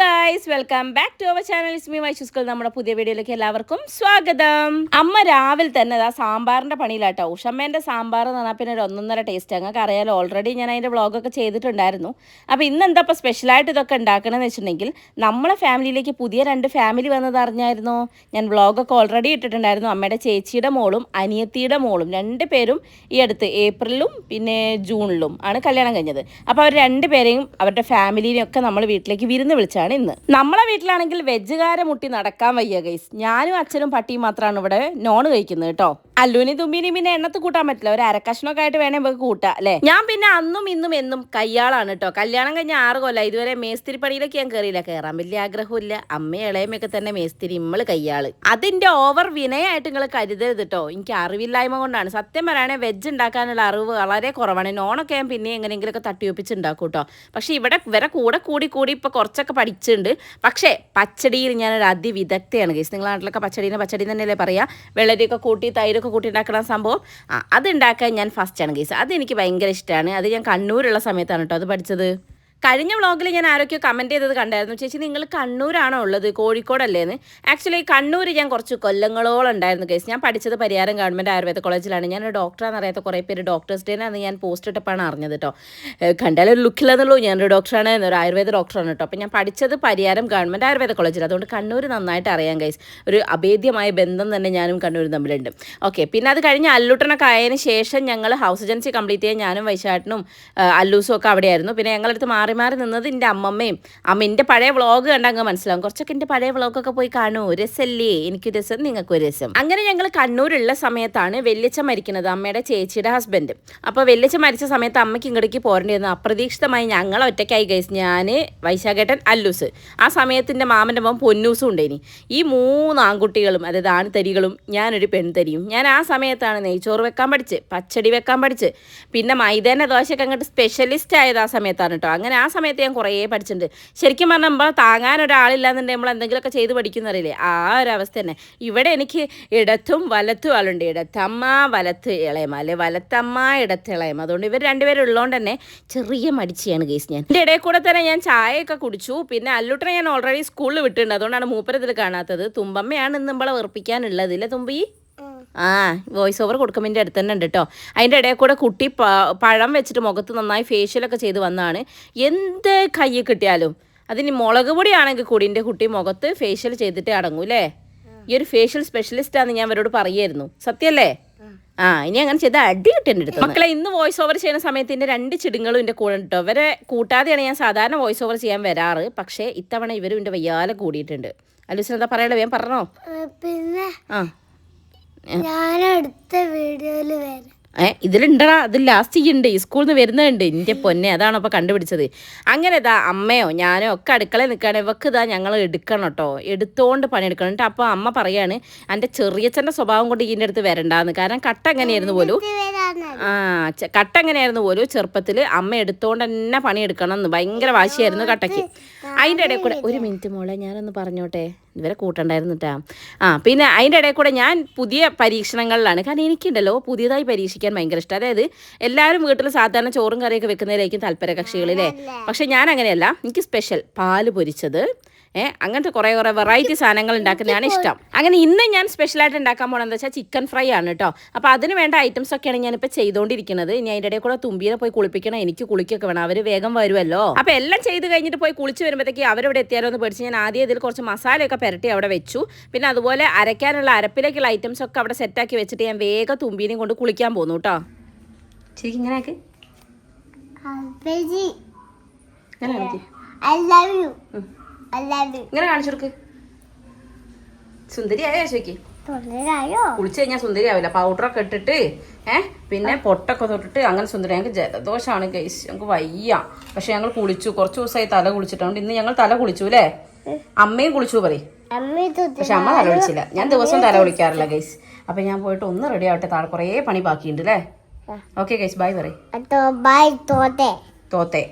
ಆಗ guys welcome back to our channel ഇസ്മി വൈശുസ്കൾ നമ്മുടെ പുതിയ വീഡിയോയിലേക്ക് എല്ലാവർക്കും സ്വാഗതം. അമ്മ രാവിലെ തന്നെ ആ സാമ്പാറിന്റെ പണിയിലാട്ടോ. ഉഷമ്മേന്റെ സാമ്പാർ എന്ന് പറഞ്ഞാൽ പിന്നെ ഒരു ഒന്നൊന്നര ടേസ്റ്റ് ഞങ്ങൾക്ക് അറിയാലോ ഓൾറെഡി ഞാൻ അതിന്റെ വ്ളോഗൊക്കെ ചെയ്തിട്ടുണ്ടായിരുന്നു. അപ്പോൾ ഇന്ന് എന്താ ഇപ്പോൾ സ്പെഷ്യലായിട്ട് ഇതൊക്കെ ഉണ്ടാക്കണമെന്ന് വെച്ചിട്ടുണ്ടെങ്കിൽ നമ്മളെ ഫാമിലിയിലേക്ക് പുതിയ രണ്ട് ഫാമിലി വന്നത് അറിഞ്ഞായിരുന്നു? ഞാൻ വ്ളോഗൊക്കെ ഓൾറെഡി ഇട്ടിട്ടുണ്ടായിരുന്നു. അമ്മയുടെ ചേച്ചിയുടെ മോളും അനിയത്തിയുടെ മോളും രണ്ട് പേരും ഈ അടുത്ത് ഏപ്രിലും പിന്നെ ജൂണിലും ആണ് കല്യാണം കഴിഞ്ഞത്. അപ്പോൾ അവർ രണ്ടുപേരെയും അവരുടെ ഫാമിലിനെയൊക്കെ നമ്മൾ വീട്ടിലേക്ക് വിരുന്ന് വിളിച്ചാണ് ഇന്ന്. നമ്മളെ വീട്ടിലാണെങ്കിൽ വെജുകാരെ മുട്ടി നടക്കാൻ വയ്യ ഗൈസ് ഞാനും അച്ഛനും പട്ടിയും മാത്രമാണ് ഇവിടെ നോൺ കഴിക്കുന്നത് കേട്ടോ അല്ലുവിനി തുമ്പിനി പിന്നെ എണ്ണത്ത് കൂട്ടാൻ പറ്റില്ല. ഒരു അരക്കഷ്ണമൊക്കെ ആയിട്ട് വേണേ നമുക്ക് കൂട്ടാം അല്ലേ? ഞാൻ പിന്നെ അന്നും ഇന്നും എന്നും കയ്യാളാണ് കേട്ടോ കല്യാണം കഴിഞ്ഞ ആറ് കൊല്ലം. ഇതുവരെ മേസ്തിരി പണിയിലൊക്കെ ഞാൻ കയറിയില്ല കയറാൻ വലിയ ആഗ്രഹമില്ല അമ്മ ഇളയമൊക്കെ തന്നെ മേസ്തിരി ഇമ്മൾ കയ്യാൾ. അതിന്റെ ഓവർ വിനയായിട്ട് നിങ്ങൾ കരുതരുത് കേട്ടോ എനിക്ക് അറിവില്ലായ്മ കൊണ്ടാണ്. സത്യം പറയുകയാണെങ്കിൽ വെജ് ഉണ്ടാക്കാനുള്ള അറിവ് വളരെ കുറവാണ്. നോണൊക്കെ ഞാൻ പിന്നെ എങ്ങനെയെങ്കിലുമൊക്കെ തട്ടിയൊപ്പിച്ച് ഉണ്ടാക്കും കേട്ടോ പക്ഷെ ഇവിടെ ഇവരെ കൂടെ കൂടി കൂടി ഇപ്പൊ കുറച്ചൊക്കെ പഠിച്ചിട്ടുണ്ട് പക്ഷേ പച്ചടിയിൽ ഞാനൊരു അതിവിദഗ്ധയാണ് കേസ് നിങ്ങളുടെ നാട്ടിലൊക്കെ പച്ചടീനെ പച്ചടി തന്നെയല്ലേ പറയാ? വെള്ളരിയൊക്കെ കൂട്ടി തൈരൊക്കെ കൂട്ടി ഉണ്ടാക്കുന്ന സംഭവം. ആ അത് ഉണ്ടാക്കാൻ ഞാൻ ഫസ്റ്റാണ് കേസ് അത് എനിക്ക് ഭയങ്കര ഇഷ്ടമാണ് അത് ഞാൻ കണ്ണൂരുള്ള സമയത്താണ് കേട്ടോ അത് പഠിച്ചത്. കഴിഞ്ഞ വ്ളോഗിൽ ഞാൻ ആരൊക്കെയോ കമന്റ് ചെയ്തത് കണ്ടായിരുന്നു. ചേച്ചി നിങ്ങൾ കണ്ണൂരാണോ ഉള്ളത്? കോഴിക്കോടല്ലേന്ന്. ആക്ച്വലി കണ്ണൂർ ഞാൻ കുറച്ച് കൊല്ലങ്ങളോളം ഉണ്ടായിരുന്നു കേസ് ഞാൻ പഠിച്ചത് പരിയാരം ഗവൺമെന്റ് ആയുർവേദ കോളേജിലാണ്. ഞാൻ ഡോക്ടറാണെന്ന് അറിയാത്ത കുറേ പേര് ഡോക്ടേഴ്സ് ഡേനാണ് ഞാൻ പോസ്റ്റ് ഇട്ടപ്പോഴാണ് അറിഞ്ഞത് കേട്ടോ കണ്ടാലും ഒരു ലുക്കില്ലെന്നുള്ളൂ ഞാനൊരു ഡോക്ടറാണ് എന്നൊരു ആയുർവേദ ഡോക്ടറാണ് കേട്ടോ അപ്പോൾ ഞാൻ പഠിച്ചത് പരിയാരം ഗവൺമെന്റ് ആയുർവേദ കോളേജിൽ. അതുകൊണ്ട് കണ്ണൂർ നന്നായിട്ട് അറിയാം കേസ് ഒരു അഭേദ്യമായ ബന്ധം തന്നെ ഞാനും കണ്ണൂരും തമ്മിലുണ്ട്. ഓക്കെ പിന്നെ അത് കഴിഞ്ഞ് അല്ലുട്ടനൊക്കെ ആയതിനു ശേഷം ഞങ്ങൾ ഹൗസ് ഏജൻസി കംപ്ലീറ്റ് ചെയ്യാൻ ഞാനും വൈശാട്ടനും അല്ലൂസും ഒക്കെ അവിടെയായിരുന്നു. പിന്നെ ഞങ്ങളടുത്ത് മാറി മാറി മാറി നിന്നത് എന്റെ അമ്മമ്മയും. അമ്മ എന്റെ പഴയ വ്ളോഗ് കണ്ടാൽ അങ്ങ് മനസ്സിലാവും. കുറച്ചൊക്കെ എന്റെ പഴയ വ്ളോഗൊക്കെ പോയി കാണൂ. രസല്ലേ? എനിക്ക് രസം നിങ്ങൾക്ക് രസം. അങ്ങനെ ഞങ്ങൾ കണ്ണൂരുള്ള സമയത്താണ് വെല്ലിച്ച മരിക്കുന്നത് അമ്മയുടെ ചേച്ചിയുടെ ഹസ്ബൻഡ് അപ്പോൾ വെല്ലിച്ച മരിച്ച സമയത്ത് അമ്മയ്ക്ക് ഇങ്ങോട്ടേക്ക് പോരേണ്ടിയിരുന്നു. അപ്രതീക്ഷിതമായി ഞങ്ങൾ ഒറ്റയ്ക്കായി ഗൈസ് ഞാൻ വൈശാഖേട്ടൻ അല്ലൂസ്. ആ സമയത്തിന്റെ മാമന്റെ മോൻ പൊന്നൂസും ഉണ്ടേനി. ഈ മൂന്ന് ആൺകുട്ടികളും അതായത് ആൺതരികളും ഞാനൊരു പെൺതരിയും. ഞാൻ ആ സമയത്താണ് നെയ്ച്ചോറ് വെക്കാൻ പഠിച്ച് പച്ചടി വെക്കാൻ പഠിച്ച് പിന്നെ മൈദേന ദോശയൊക്കെ അങ്ങോട്ട് സ്പെഷ്യലിസ്റ്റ് ആയത് ആ സമയത്താണ് കേട്ടോ അങ്ങനെ ആ സമയത്ത് ഞാൻ കുറേ പഠിച്ചിട്ടുണ്ട്. ശരിക്കും പറഞ്ഞാൽ നമ്മൾ താങ്ങാൻ ഒരാളില്ലാന്നുണ്ടെങ്കിൽ നമ്മൾ എന്തെങ്കിലുമൊക്കെ ചെയ്ത് പഠിക്കുന്നറിയില്ലേ ആ ഒരു അവസ്ഥ തന്നെ. ഇവിടെ എനിക്ക് ഇടത്തും വലത്തും ആളുണ്ട്. ഇടത്തമ്മ വലത്ത് ഇളയമ അല്ലെ വലത്തമ്മ ഇടത്ത് ഇളയമ അതുകൊണ്ട് ഇവർ രണ്ടുപേരും ഉള്ളതുകൊണ്ട് തന്നെ ചെറിയ മടിച്ചിയാണ് കേസ് ഞാൻ. എന്റെ ഇടയിൽ കൂടെ തന്നെ ഞാൻ ചായയൊക്കെ കുടിച്ചു. പിന്നെ അല്ലുട്ടനെ ഞാൻ ഓൾറെഡി സ്കൂളിൽ വിട്ടിട്ടുണ്ട്. അതുകൊണ്ടാണ് മൂപ്പരത്തിൽ കാണാത്തത്. തുമ്പമ്മയാണ് ഇന്ന് നമ്മളെ വെറുപ്പിക്കാനുള്ളത്. ഇല്ലേ തുമ്പി? ആ വോയിസ് ഓവർ കൊടുക്കുമ്പോൾ എന്റെ അടുത്ത് തന്നെ ഉണ്ട് കേട്ടോ അതിന്റെ ഇടയിൽ കൂടെ കുട്ടി പഴം വെച്ചിട്ട് മുഖത്ത് നന്നായി ഫേഷ്യലൊക്കെ ചെയ്ത് വന്നതാണ് എന്ത് കയ്യിൽ കിട്ടിയാലും. അതിന് മുളക് പൊടിയാണെങ്കിൽ കൂടി എന്റെ കുട്ടി മുഖത്ത് ഫേഷ്യൽ ചെയ്തിട്ട് അടങ്ങും അല്ലേ ഈ ഒരു ഫേഷ്യൽ സ്പെഷ്യലിസ്റ്റ് സ്പെഷ്യലിസ്റ്റാന്ന് ഞാൻ അവരോട് പറയായിരുന്നു. സത്യല്ലേ? ആ ഇനി അങ്ങനെ ചെയ്ത അടി കിട്ടേണ്ട എടുത്തു മക്കളെ ഇന്ന് വോയിസ് ഓവർ ചെയ്യുന്ന സമയത്ത് എന്റെ രണ്ട് ചെടികളും എന്റെ കൂടെ ഉണ്ട് കേട്ടോ ഇവരെ കൂട്ടാതെയാണ് ഞാൻ സാധാരണ വോയിസ് ഓവർ ചെയ്യാൻ വരാറ്. പക്ഷേ ഇത്തവണ ഇവരും എന്റെ വയ്യാലെ കൂടിയിട്ടുണ്ട്. അലൂസിനെന്താ പറയണ്ടേ? പറയണേ വേഗം പറഞ്ഞോ പിന്നെ ആ. ഞാൻ അടുത്ത വീഡിയോയിൽ വരാം. ഏഹ് ഇതിലുണ്ടടാ അത് ലാസ്റ്റ് ഉണ്ട് ഈ സ്കൂളിൽ നിന്ന് വരുന്നുണ്ട് എന്റെ പൊന്നെ അതാണ് അപ്പോൾ കണ്ടുപിടിച്ചത്. അങ്ങനെ ഇതാ അമ്മയോ ഞാനോ ഒക്കെ അടുക്കളയിൽ നിൽക്കുകയാണ് ഇവക്ക് ഇതാ ഞങ്ങൾ എടുക്കണം കേട്ടോ എടുത്തോണ്ട് പണിയെടുക്കണം. എടുക്കണം അപ്പോൾ അമ്മ പറയാണ് എന്റെ ചെറിയച്ഛന്റെ സ്വഭാവം കൊണ്ട് ഇതിന്റെ അടുത്ത് വരണ്ടാന്ന്. കാരണം കട്ട എങ്ങനെയായിരുന്നു പോലും ആ കട്ട എങ്ങനെയായിരുന്നു പോലും ചെറുപ്പത്തിൽ അമ്മ എടുത്തോണ്ട് തന്നെ പണിയെടുക്കണം എന്ന് ഭയങ്കര വാശിയായിരുന്നു കട്ടയ്ക്ക് അതിന്റെ ഇടയിൽ കൂടെ ഒരു മിനിറ്റ് മോളെ ഞാനൊന്ന് പറഞ്ഞോട്ടെ? ഇവരെ കൂട്ടണ്ടായിരുന്നു കേട്ടാ ആ പിന്നെ അതിന്റെ ഇടയിൽ കൂടെ ഞാൻ പുതിയ പരീക്ഷണങ്ങളിലാണ്. കാരണം എനിക്കുണ്ടല്ലോ പുതിയതായി പരീക്ഷിക്കാൻ ഭയങ്കര ഇഷ്ടം. അതായത് എല്ലാവരും വീട്ടിൽ സാധാരണ ചോറും കറിയൊക്കെ വെക്കുന്നതിലായിരിക്കും താല്പര്യ കക്ഷികളില്ലേ പക്ഷെ ഞാൻ അങ്ങനെയല്ല എനിക്ക് സ്പെഷ്യൽ പാൽ പൊരിച്ചത് ഏ അങ്ങനത്തെ കുറേ കുറേ വെറൈറ്റി സാധനങ്ങൾ ഉണ്ടാക്കുന്നതാണ് ഇഷ്ടം. അങ്ങനെ ഇന്ന് ഞാൻ സ്പെഷ്യൽ ആയിട്ട് ഉണ്ടാക്കാൻ പോകണമെന്ന് വെച്ചാൽ ചിക്കൻ ഫ്രൈ ആണ് കേട്ടോ അപ്പോൾ അതിന് വേണ്ട ഐറ്റംസ് ഒക്കെയാണ് ഞാനിപ്പോൾ ചെയ്തുകൊണ്ടിരിക്കുന്നത് ഇനി അതിന്റെ ഇടയിൽ കൂടെ തുമ്പീനെ പോയി കുളിപ്പിക്കണം. എനിക്ക് കുളിക്കൊക്കെ വേണം. അവർ വേഗം വരുമല്ലോ അപ്പോൾ എല്ലാം ചെയ്ത് കഴിഞ്ഞിട്ട് പോയി കുളിച്ച് വരുമ്പോഴത്തേക്ക് അവരവിടെ എത്തിയാലോ എന്ന് പേടിച്ച് ഞാൻ ആദ്യം ഇതിൽ കുറച്ച് മസാലയൊക്കെ പുരട്ടി അവിടെ വെച്ചു. പിന്നെ അതുപോലെ അരയ്ക്കാനുള്ള അരപ്പിലേക്കുള്ള ഐറ്റംസ് ഒക്കെ അവിടെ സെറ്റ് ആക്കി വെച്ചിട്ട് ഞാൻ വേഗം തുമ്പീനെയും കൊണ്ട് കുളിക്കാൻ പോന്നു കേട്ടോ ശരിക്കും ഇങ്ങനെ I love you. യു ഇങ്ങനെ കാണിച്ചു കൊടുക്ക്. സുന്ദരിയായോ ചോദിക്കേ കുളിച്ചു കുളിച്ച് കഴിഞ്ഞാൽ സുന്ദരിയാവില്ല. പൗഡറൊക്കെ ഇട്ടിട്ട് ഏഹ് പിന്നെ പൊട്ടൊക്കെ തൊട്ടിട്ട് അങ്ങനെ സുന്ദരി. ഞങ്ങൾക്ക് ജലദോഷമാണ് ഗൈസ് ഞങ്ങൾക്ക് വയ്യ. പക്ഷെ ഞങ്ങൾ കുളിച്ചു. കുറച്ച് ദിവസമായി തല കുളിച്ചിട്ടുണ്ട് ഇന്ന് ഞങ്ങൾ തല കുളിച്ചു അല്ലേ? അമ്മയും കുളിച്ചു പറയും. പക്ഷെ അമ്മ തല കുളിച്ചില്ല. ഞാൻ ദിവസം തല കുളിക്കാറില്ല ഗൈസ് അപ്പൊ ഞാൻ പോയിട്ട് ഒന്ന് റെഡി ആവട്ടെ. താഴെ കുറേ പണി ബാക്കിയുണ്ട് അല്ലേ? ഓക്കെ ഗൈസ് ബൈ പറയും. തോത്തെ.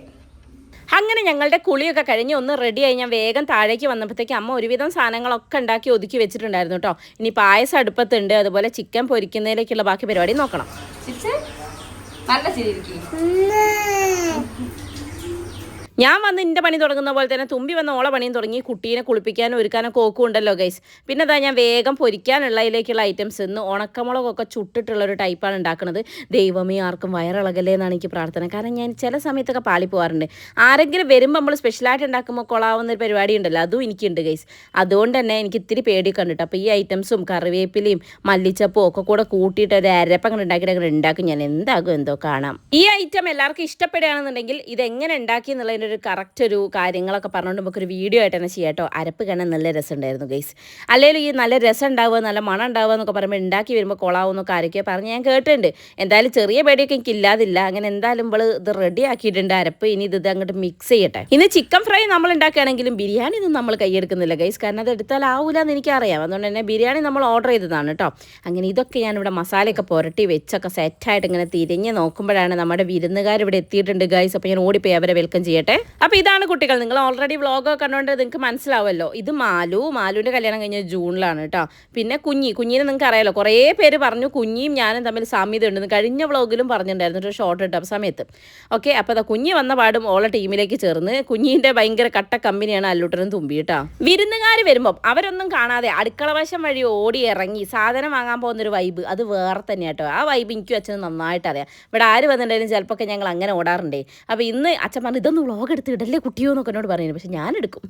അങ്ങനെ ഞങ്ങളുടെ കുളിയൊക്കെ കഴിഞ്ഞ് ഒന്ന് റെഡി ആയി. ഞാൻ വേഗം താഴേക്ക് വന്നപ്പോഴത്തേക്ക് അമ്മ ഒരുവിധം സാധനങ്ങളൊക്കെ ഉണ്ടാക്കി ഒതുക്കി വെച്ചിട്ടുണ്ടായിരുന്നു കേട്ടോ ഇനി പായസം അടുപ്പത്തുണ്ട്. അതുപോലെ ചിക്കൻ പൊരിക്കുന്നതിലേക്കുള്ള ബാക്കി പരിപാടി നോക്കണം. നല്ല ഞാൻ വന്ന് എന്റെ പണി തുടങ്ങുന്ന പോലെ തന്നെ തുമ്പി വന്ന ഓളെ പണിയും തുടങ്ങി കുട്ടീനെ കുളിപ്പിക്കാനും ഒരുക്കാനും കോക്കും ഉണ്ടല്ലോ ഗൈസ് പിന്നെ അതാ ഞാൻ വേഗം പൊരിക്കാനുള്ളതിലേക്കുള്ള ഐറ്റംസ് ഇന്ന് ഉണക്കമുളകൊക്കെ ചുട്ടിട്ടുള്ള ഒരു ടൈപ്പാണ് ഉണ്ടാക്കുന്നത് ദൈവമേ ആർക്കും വയറിളകല്ലേ എന്നാണ് എനിക്ക് പ്രാർത്ഥന. കാരണം ഞാൻ ചില സമയത്തൊക്കെ പാളി പോകാറുണ്ട് ആരെങ്കിലും വരുമ്പോൾ നമ്മൾ സ്പെഷ്യലായിട്ട് ഉണ്ടാക്കുമ്പോൾ കൊളാവുന്ന ഒരു പരിപാടി ഉണ്ടല്ലോ അതും എനിക്കുണ്ട് ഗൈസ് അതുകൊണ്ട് തന്നെ എനിക്ക് ഇത്തിരി പേടി കണ്ടിട്ട് അപ്പോൾ ഈ ഐറ്റംസും കറിവേപ്പിലയും മല്ലിച്ചപ്പും ഒക്കെ കൂടെ കൂട്ടിയിട്ട് ഒരു അരപ്പം അങ്ങനെ ഉണ്ടാക്കിയിട്ട് അങ്ങനെ ഉണ്ടാക്കും ഞാൻ എന്താകും എന്തോ കാണാം. ഈ ഐറ്റം എല്ലാവർക്കും ഇഷ്ടപ്പെടുകയാണെന്നുണ്ടെങ്കിൽ ഇത് എങ്ങനെ ഉണ്ടാക്കി എന്നുള്ളതിന്റെ ഒരു കറക്റ്റ് ഒരു കാര്യങ്ങളൊക്കെ പറഞ്ഞുകൊണ്ട് നമുക്കൊരു വീഡിയോ ആയിട്ട് തന്നെ ചെയ്യാം കേട്ടോ. അരപ്പ് കാണാൻ നല്ല രസം ഉണ്ടായിരുന്നു ഗൈസ് അല്ലെങ്കിൽ ഈ നല്ല രസം ഉണ്ടാവുക നല്ല മണം ഉണ്ടാവുക എന്നൊക്കെ പറയുമ്പോൾ ഉണ്ടാക്കി വരുമ്പോൾ കൊളാവും എന്നൊക്കെ ആരൊക്കെയോ പറഞ്ഞ് ഞാൻ കേട്ടിട്ടുണ്ട്. എന്തായാലും ചെറിയ പേടിയൊക്കെ എനിക്ക് ഇല്ലാതില്ല. അങ്ങനെ എന്തായാലും നമ്മൾ ഇത് റെഡി ആക്കിയിട്ടുണ്ട് അരപ്പ്. ഇനി ഇത് അങ്ങോട്ട് മിക്സ് ചെയ്യട്ടെ. ഇന്ന് ചിക്കൻ ഫ്രൈ നമ്മൾ ഉണ്ടാക്കുകയാണെങ്കിലും ബിരിയാണി ഒന്നും നമ്മൾ കൈയെടുക്കുന്നില്ല ഗൈസ് കാരണം അത് എടുത്താൽ ആവൂല എന്ന് എനിക്കറിയാം. അതുകൊണ്ട് തന്നെ ബിരിയാണി നമ്മൾ ഓർഡർ ചെയ്തതാണ് കേട്ടോ. അങ്ങനെ ഇതൊക്കെ ഞാനിവിടെ മസാലയൊക്കെ പുരട്ടി വെച്ചൊക്കെ സെറ്റായിട്ട് ഇങ്ങനെ തിരിഞ്ഞ് നോക്കുമ്പോഴാണ് നമ്മുടെ വിരുന്നുകാർ ഇവിടെ എത്തിയിട്ടുണ്ട് ഗൈസ് അപ്പോൾ ഞാൻ ഓടിപ്പോയി അവരെ വെൽക്കം ചെയ്യട്ടെ. അപ്പോൾ ഇതാണ് കുട്ടികൾ. നിങ്ങൾ ഓൾറെഡി വ്ളോഗൊക്കെ കണ്ടുകൊണ്ട് നിങ്ങൾക്ക് മനസ്സിലാവുമല്ലോ. ഇത് മാലു. മാലുവിന്റെ കല്യാണം കഴിഞ്ഞ ജൂണിലാണ് കേട്ടോ പിന്നെ കുഞ്ഞി. കുഞ്ഞിനെ നിങ്ങൾക്ക് അറിയാലോ. കുറേ പേര് പറഞ്ഞു കുഞ്ഞിയും ഞാനും തമ്മിൽ സാമ്യത ഉണ്ടെന്ന് കഴിഞ്ഞ വ്ളോഗിലും പറഞ്ഞിട്ടുണ്ടായിരുന്നു. ഒരു ഷോർട്ട് ഇട്ട സമയത്ത്. ഓക്കെ അപ്പോൾ അതാ കുഞ്ഞി വന്ന പാടും ഓളെ ടീമിലേക്ക് ചേർന്ന്. കുഞ്ഞിന്റെ ഭയങ്കര കട്ട കമ്പനിയാണ് അല്ലൂട്ടനും തുമ്പി കേട്ടോ വിരുന്നുകാർ വരുമ്പോൾ അവരൊന്നും കാണാതെ അടുക്കള വശം വഴി ഓടി ഇറങ്ങി സാധനം വാങ്ങാൻ പോകുന്ന ഒരു വൈബ് അത് വേറെ തന്നെ കേട്ടോ ആ വൈബ് എനിക്കും അച്ഛനും നന്നായിട്ട് അറിയാം ഇവിടെ ആര് വന്നിട്ടുണ്ടെങ്കിലും ചിലപ്പോൾ ഞങ്ങൾ അങ്ങനെ ഓടാറുണ്ടേ. അപ്പോൾ ഇന്ന് അച്ഛൻ പറഞ്ഞു ഇതൊന്നും എടുത്ത് ഇടല്ലേ കുട്ടിയോ എന്നൊക്കെ എന്നോട് പറയുന്നത് പക്ഷെ ഞാൻ എടുക്കും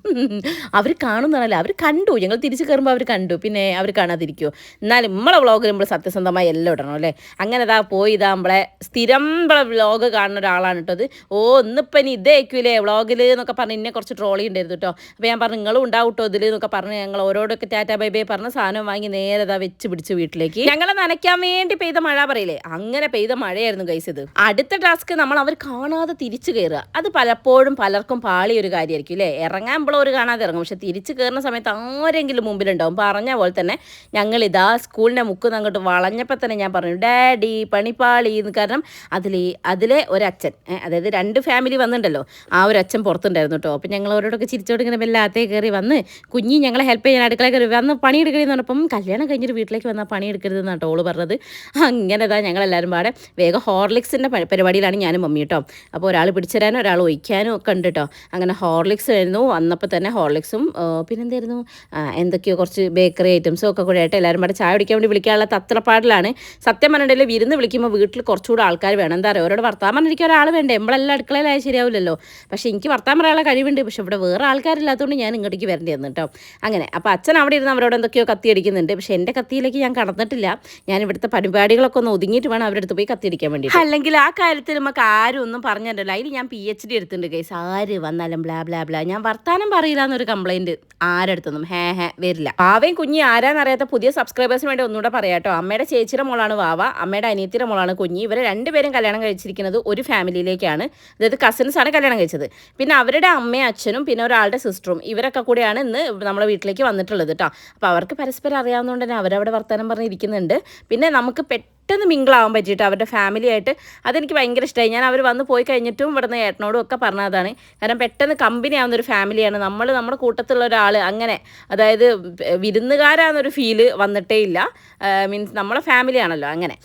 അവർ കാണുന്നതാണല്ലോ അവർ കണ്ടു. ഞങ്ങൾ തിരിച്ച് കയറുമ്പോൾ അവർ കണ്ടു. പിന്നെ അവർ കാണാതിരിക്കുമോ എന്നാലും നമ്മളെ വ്ളോഗ് നമ്മൾ സത്യസന്ധമായി എല്ലാം ഇടണം അല്ലേ? അങ്ങനെ ഇതാ പോയി ഇതാ നമ്മളെ സ്ഥിരം നമ്മളെ വ്ളോഗ് കാണുന്ന ഒരാളാണ് കേട്ടോ ഓ ഇന്നിപ്പം ഇനി ഇതേക്കൂലേ വ്ളോഗിൽ എന്നൊക്കെ പറഞ്ഞ് എന്നെ കുറച്ച് ട്രോളി ഉണ്ടായിരുന്നു കേട്ടോ. അപ്പോൾ ഞാൻ പറഞ്ഞു നിങ്ങളും ഉണ്ടാവും കേട്ടോ ഇതിൽ എന്നൊക്കെ പറഞ്ഞ് ഞങ്ങൾ ഓരോടൊക്കെ ടാറ്റ ബൈ ബൈ പറഞ്ഞ സാധനം വാങ്ങി നേരെ ഇതാ വെച്ച് പിടിച്ച് വീട്ടിലേക്ക്. ഞങ്ങൾ നനയ്ക്കാൻ വേണ്ടി പെയ്ത മഴ പറയില്ലേ? അങ്ങനെ പെയ്ത മഴയായിരുന്നു ഗൈസ് ഇത്. അടുത്ത ടാസ്ക് നമ്മൾ അവർ കാണാതെ തിരിച്ചു കയറുക അത് പലപ്പോഴും പലർക്കും പാളിയൊരു കാര്യമായിരിക്കും അല്ലേ ഇറങ്ങാൻ ഒരു കാണാതെ ഇറങ്ങും. പക്ഷെ തിരിച്ചു കയറുന്ന സമയത്ത് ആരെങ്കിലും മുമ്പിലുണ്ടാവും. പറഞ്ഞ പോലെ തന്നെ ഞങ്ങൾ ഇതാ സ്കൂളിന്റെ മുക്കുന്ന് അങ്ങോട്ട് വളഞ്ഞപ്പോൾ തന്നെ ഞാൻ പറഞ്ഞു ഡാഡി പണിപ്പാളി. എന്ന് കാരണം അതിൽ അതിലെ ഒരച്ഛൻ അതായത് രണ്ട് ഫാമിലി വന്നിട്ടുണ്ടല്ലോ ആ ഒരു അച്ഛൻ പുറത്തുണ്ടായിരുന്നു കേട്ടോ അപ്പം ഞങ്ങൾ അവരോടൊക്കെ ചിരിച്ചോട് ഇങ്ങനെ വെല്ലാത്തേ കയറി വന്ന് കുഞ്ഞി ഞങ്ങളെ ഹെൽപ്പ് ചെയ്യാൻ അടുക്കള കയറി വന്ന് പണിയെടുക്കരുതെന്ന് പറഞ്ഞപ്പം കല്യാണം കഴിഞ്ഞൊരു വീട്ടിലേക്ക് വന്നാൽ പണിയെടുക്കരുത് എന്നാണ് ടോൾ പറഞ്ഞത്. അങ്ങനെ താ ഞങ്ങളെല്ലാവരും പാടെ വേഗം ഹോർലിക്സിന്റെ പരിപാടിയിലാണ് ഞാനും മമ്മി കേട്ടോ അപ്പോൾ ഒരാൾ പിടിച്ചു തരാനും ഒരാൾ ഒഴിക്കാനും ഒക്കെ ഉണ്ട് കേട്ടോ അങ്ങനെ ഹോർലിക്സ് ആയിരുന്നു. വന്നപ്പോൾ തന്നെ ഹോർലിക്സും പിന്നെ പിന്നെന്തായിരുന്നു? എന്തൊക്കെയോ കുറച്ച് ബേക്കറി ഐറ്റംസും ഒക്കെ കൂടെ ആയിട്ട് എല്ലാവരും കൂടെ ചായ കുടിക്കാൻ വേണ്ടി വിളിക്കാനുള്ള തത്രപ്പാടിലാണ്. സത്യം പറഞ്ഞിട്ടുണ്ടെങ്കിൽ വിരുന്ന് വിളിക്കുമ്പോൾ വീട്ടിൽ കുറച്ചുകൂടെ ആൾക്കാർ വേണം. എന്താ പറയുക അവരോട് വർത്താൻ പറഞ്ഞിരിക്കാൻ ഒരാൾ വേണ്ടേ? നമ്മളെല്ലാം അടുക്കളയിലായ ശരിയാവില്ലല്ലോ. പക്ഷേ എനിക്ക് വർത്താൻ പറയാനുള്ള കഴിവുണ്ട്. പക്ഷെ ഇവിടെ വേറെ ആൾക്കാരില്ലാത്തതുകൊണ്ട് ഞാൻ ഇങ്ങോട്ടേക്ക് വരേണ്ടി വന്നു കേട്ടോ അങ്ങനെ അപ്പോൾ അച്ഛൻ അവിടെ ഇരുന്ന് അവരോട് എന്തൊക്കെയോ കത്തി അടിക്കുന്നുണ്ട്. പക്ഷെ എന്റെ കത്തിയിലേക്ക് ഞാൻ കടന്നിട്ടില്ല. ഞാൻ ഇവിടുത്തെ പരിപാടികളൊക്കെ ഒന്ന് ഒതുങ്ങിയിട്ട് വേണം അവരുടെ അടുത്ത് പോയി കത്തിയടിക്കാൻ വേണ്ടി അല്ലെങ്കിൽ ആ കാര്യത്തിൽ നമുക്ക് ആരും ഒന്നും പറഞ്ഞിട്ടില്ല. അതിൽ ഞാൻ പി എച്ച് ഡി എടുത്തിട്ടുണ്ട് കേസ് ആര് വന്നാലും ബ്ലാ ബ്ലാ ബ്ലാ ഞാൻ വർത്താനം പറയില്ല എന്നൊരു കംപ്ലൈന്റ് ആരടുത്തൊന്നും. ഹേ ഹേ വരില്ല. പാവയും കുഞ്ഞി ആരാന്നറിയാത്ത പുതിയ സബ്സ്ക്രൈബേഴ്സിന് വേണ്ടി ഒന്നുകൂടെ പറയാട്ടോ അമ്മയുടെ ചേച്ചിയുടെ മോളാണ് വാവ. അമ്മയുടെ അനിയത്തിയുടെ മോളാണ് കുഞ്ഞി. ഇവരെ രണ്ടുപേരും കല്യാണം കഴിച്ചിരിക്കുന്നത് ഒരു ഫാമിലിയിലേക്കാണ് അതായത് കസിൻസ് ആണ് കല്യാണം കഴിച്ചത്. പിന്നെ അവരുടെ അമ്മയും അച്ഛനും പിന്നെ ഒരാളുടെ സിസ്റ്ററും ഇവരൊക്കെ കൂടെയാണ് ഇന്ന് നമ്മുടെ വീട്ടിലേക്ക് വന്നിട്ടുള്ളത് കേട്ടോ. അപ്പോൾ അവർക്ക് പരസ്പരം അറിയാവുന്നതുകൊണ്ട് തന്നെ അവരവിടെ വർത്തമാനം പറഞ്ഞിരിക്കുന്നുണ്ട്. പിന്നെ നമുക്ക് പെട്ടെന്ന് മിങ്കിളാവാൻ പറ്റിയിട്ട് അവരുടെ ഫാമിലി ആയിട്ട് അതെനിക്ക് ഭയങ്കര ഇഷ്ടമായി ഞാൻ അവർ വന്ന് പോയി കഴിഞ്ഞിട്ടും ഇവിടുന്ന് ഏട്ടനോടും ഒക്കെ പറഞ്ഞതാണ്. കാരണം പെട്ടെന്ന് കമ്പനി ആവുന്ന ഒരു ഫാമിലിയാണ് നമ്മൾ നമ്മുടെ കൂട്ടത്തിലുള്ള ഒരാൾ അങ്ങനെ അതായത് വിരുന്നുകാരാന്നൊരു ഫീൽ വന്നിട്ടേ ഇല്ല. മീൻസ് നമ്മളെ ഫാമിലിയാണല്ലോ അങ്ങനെ.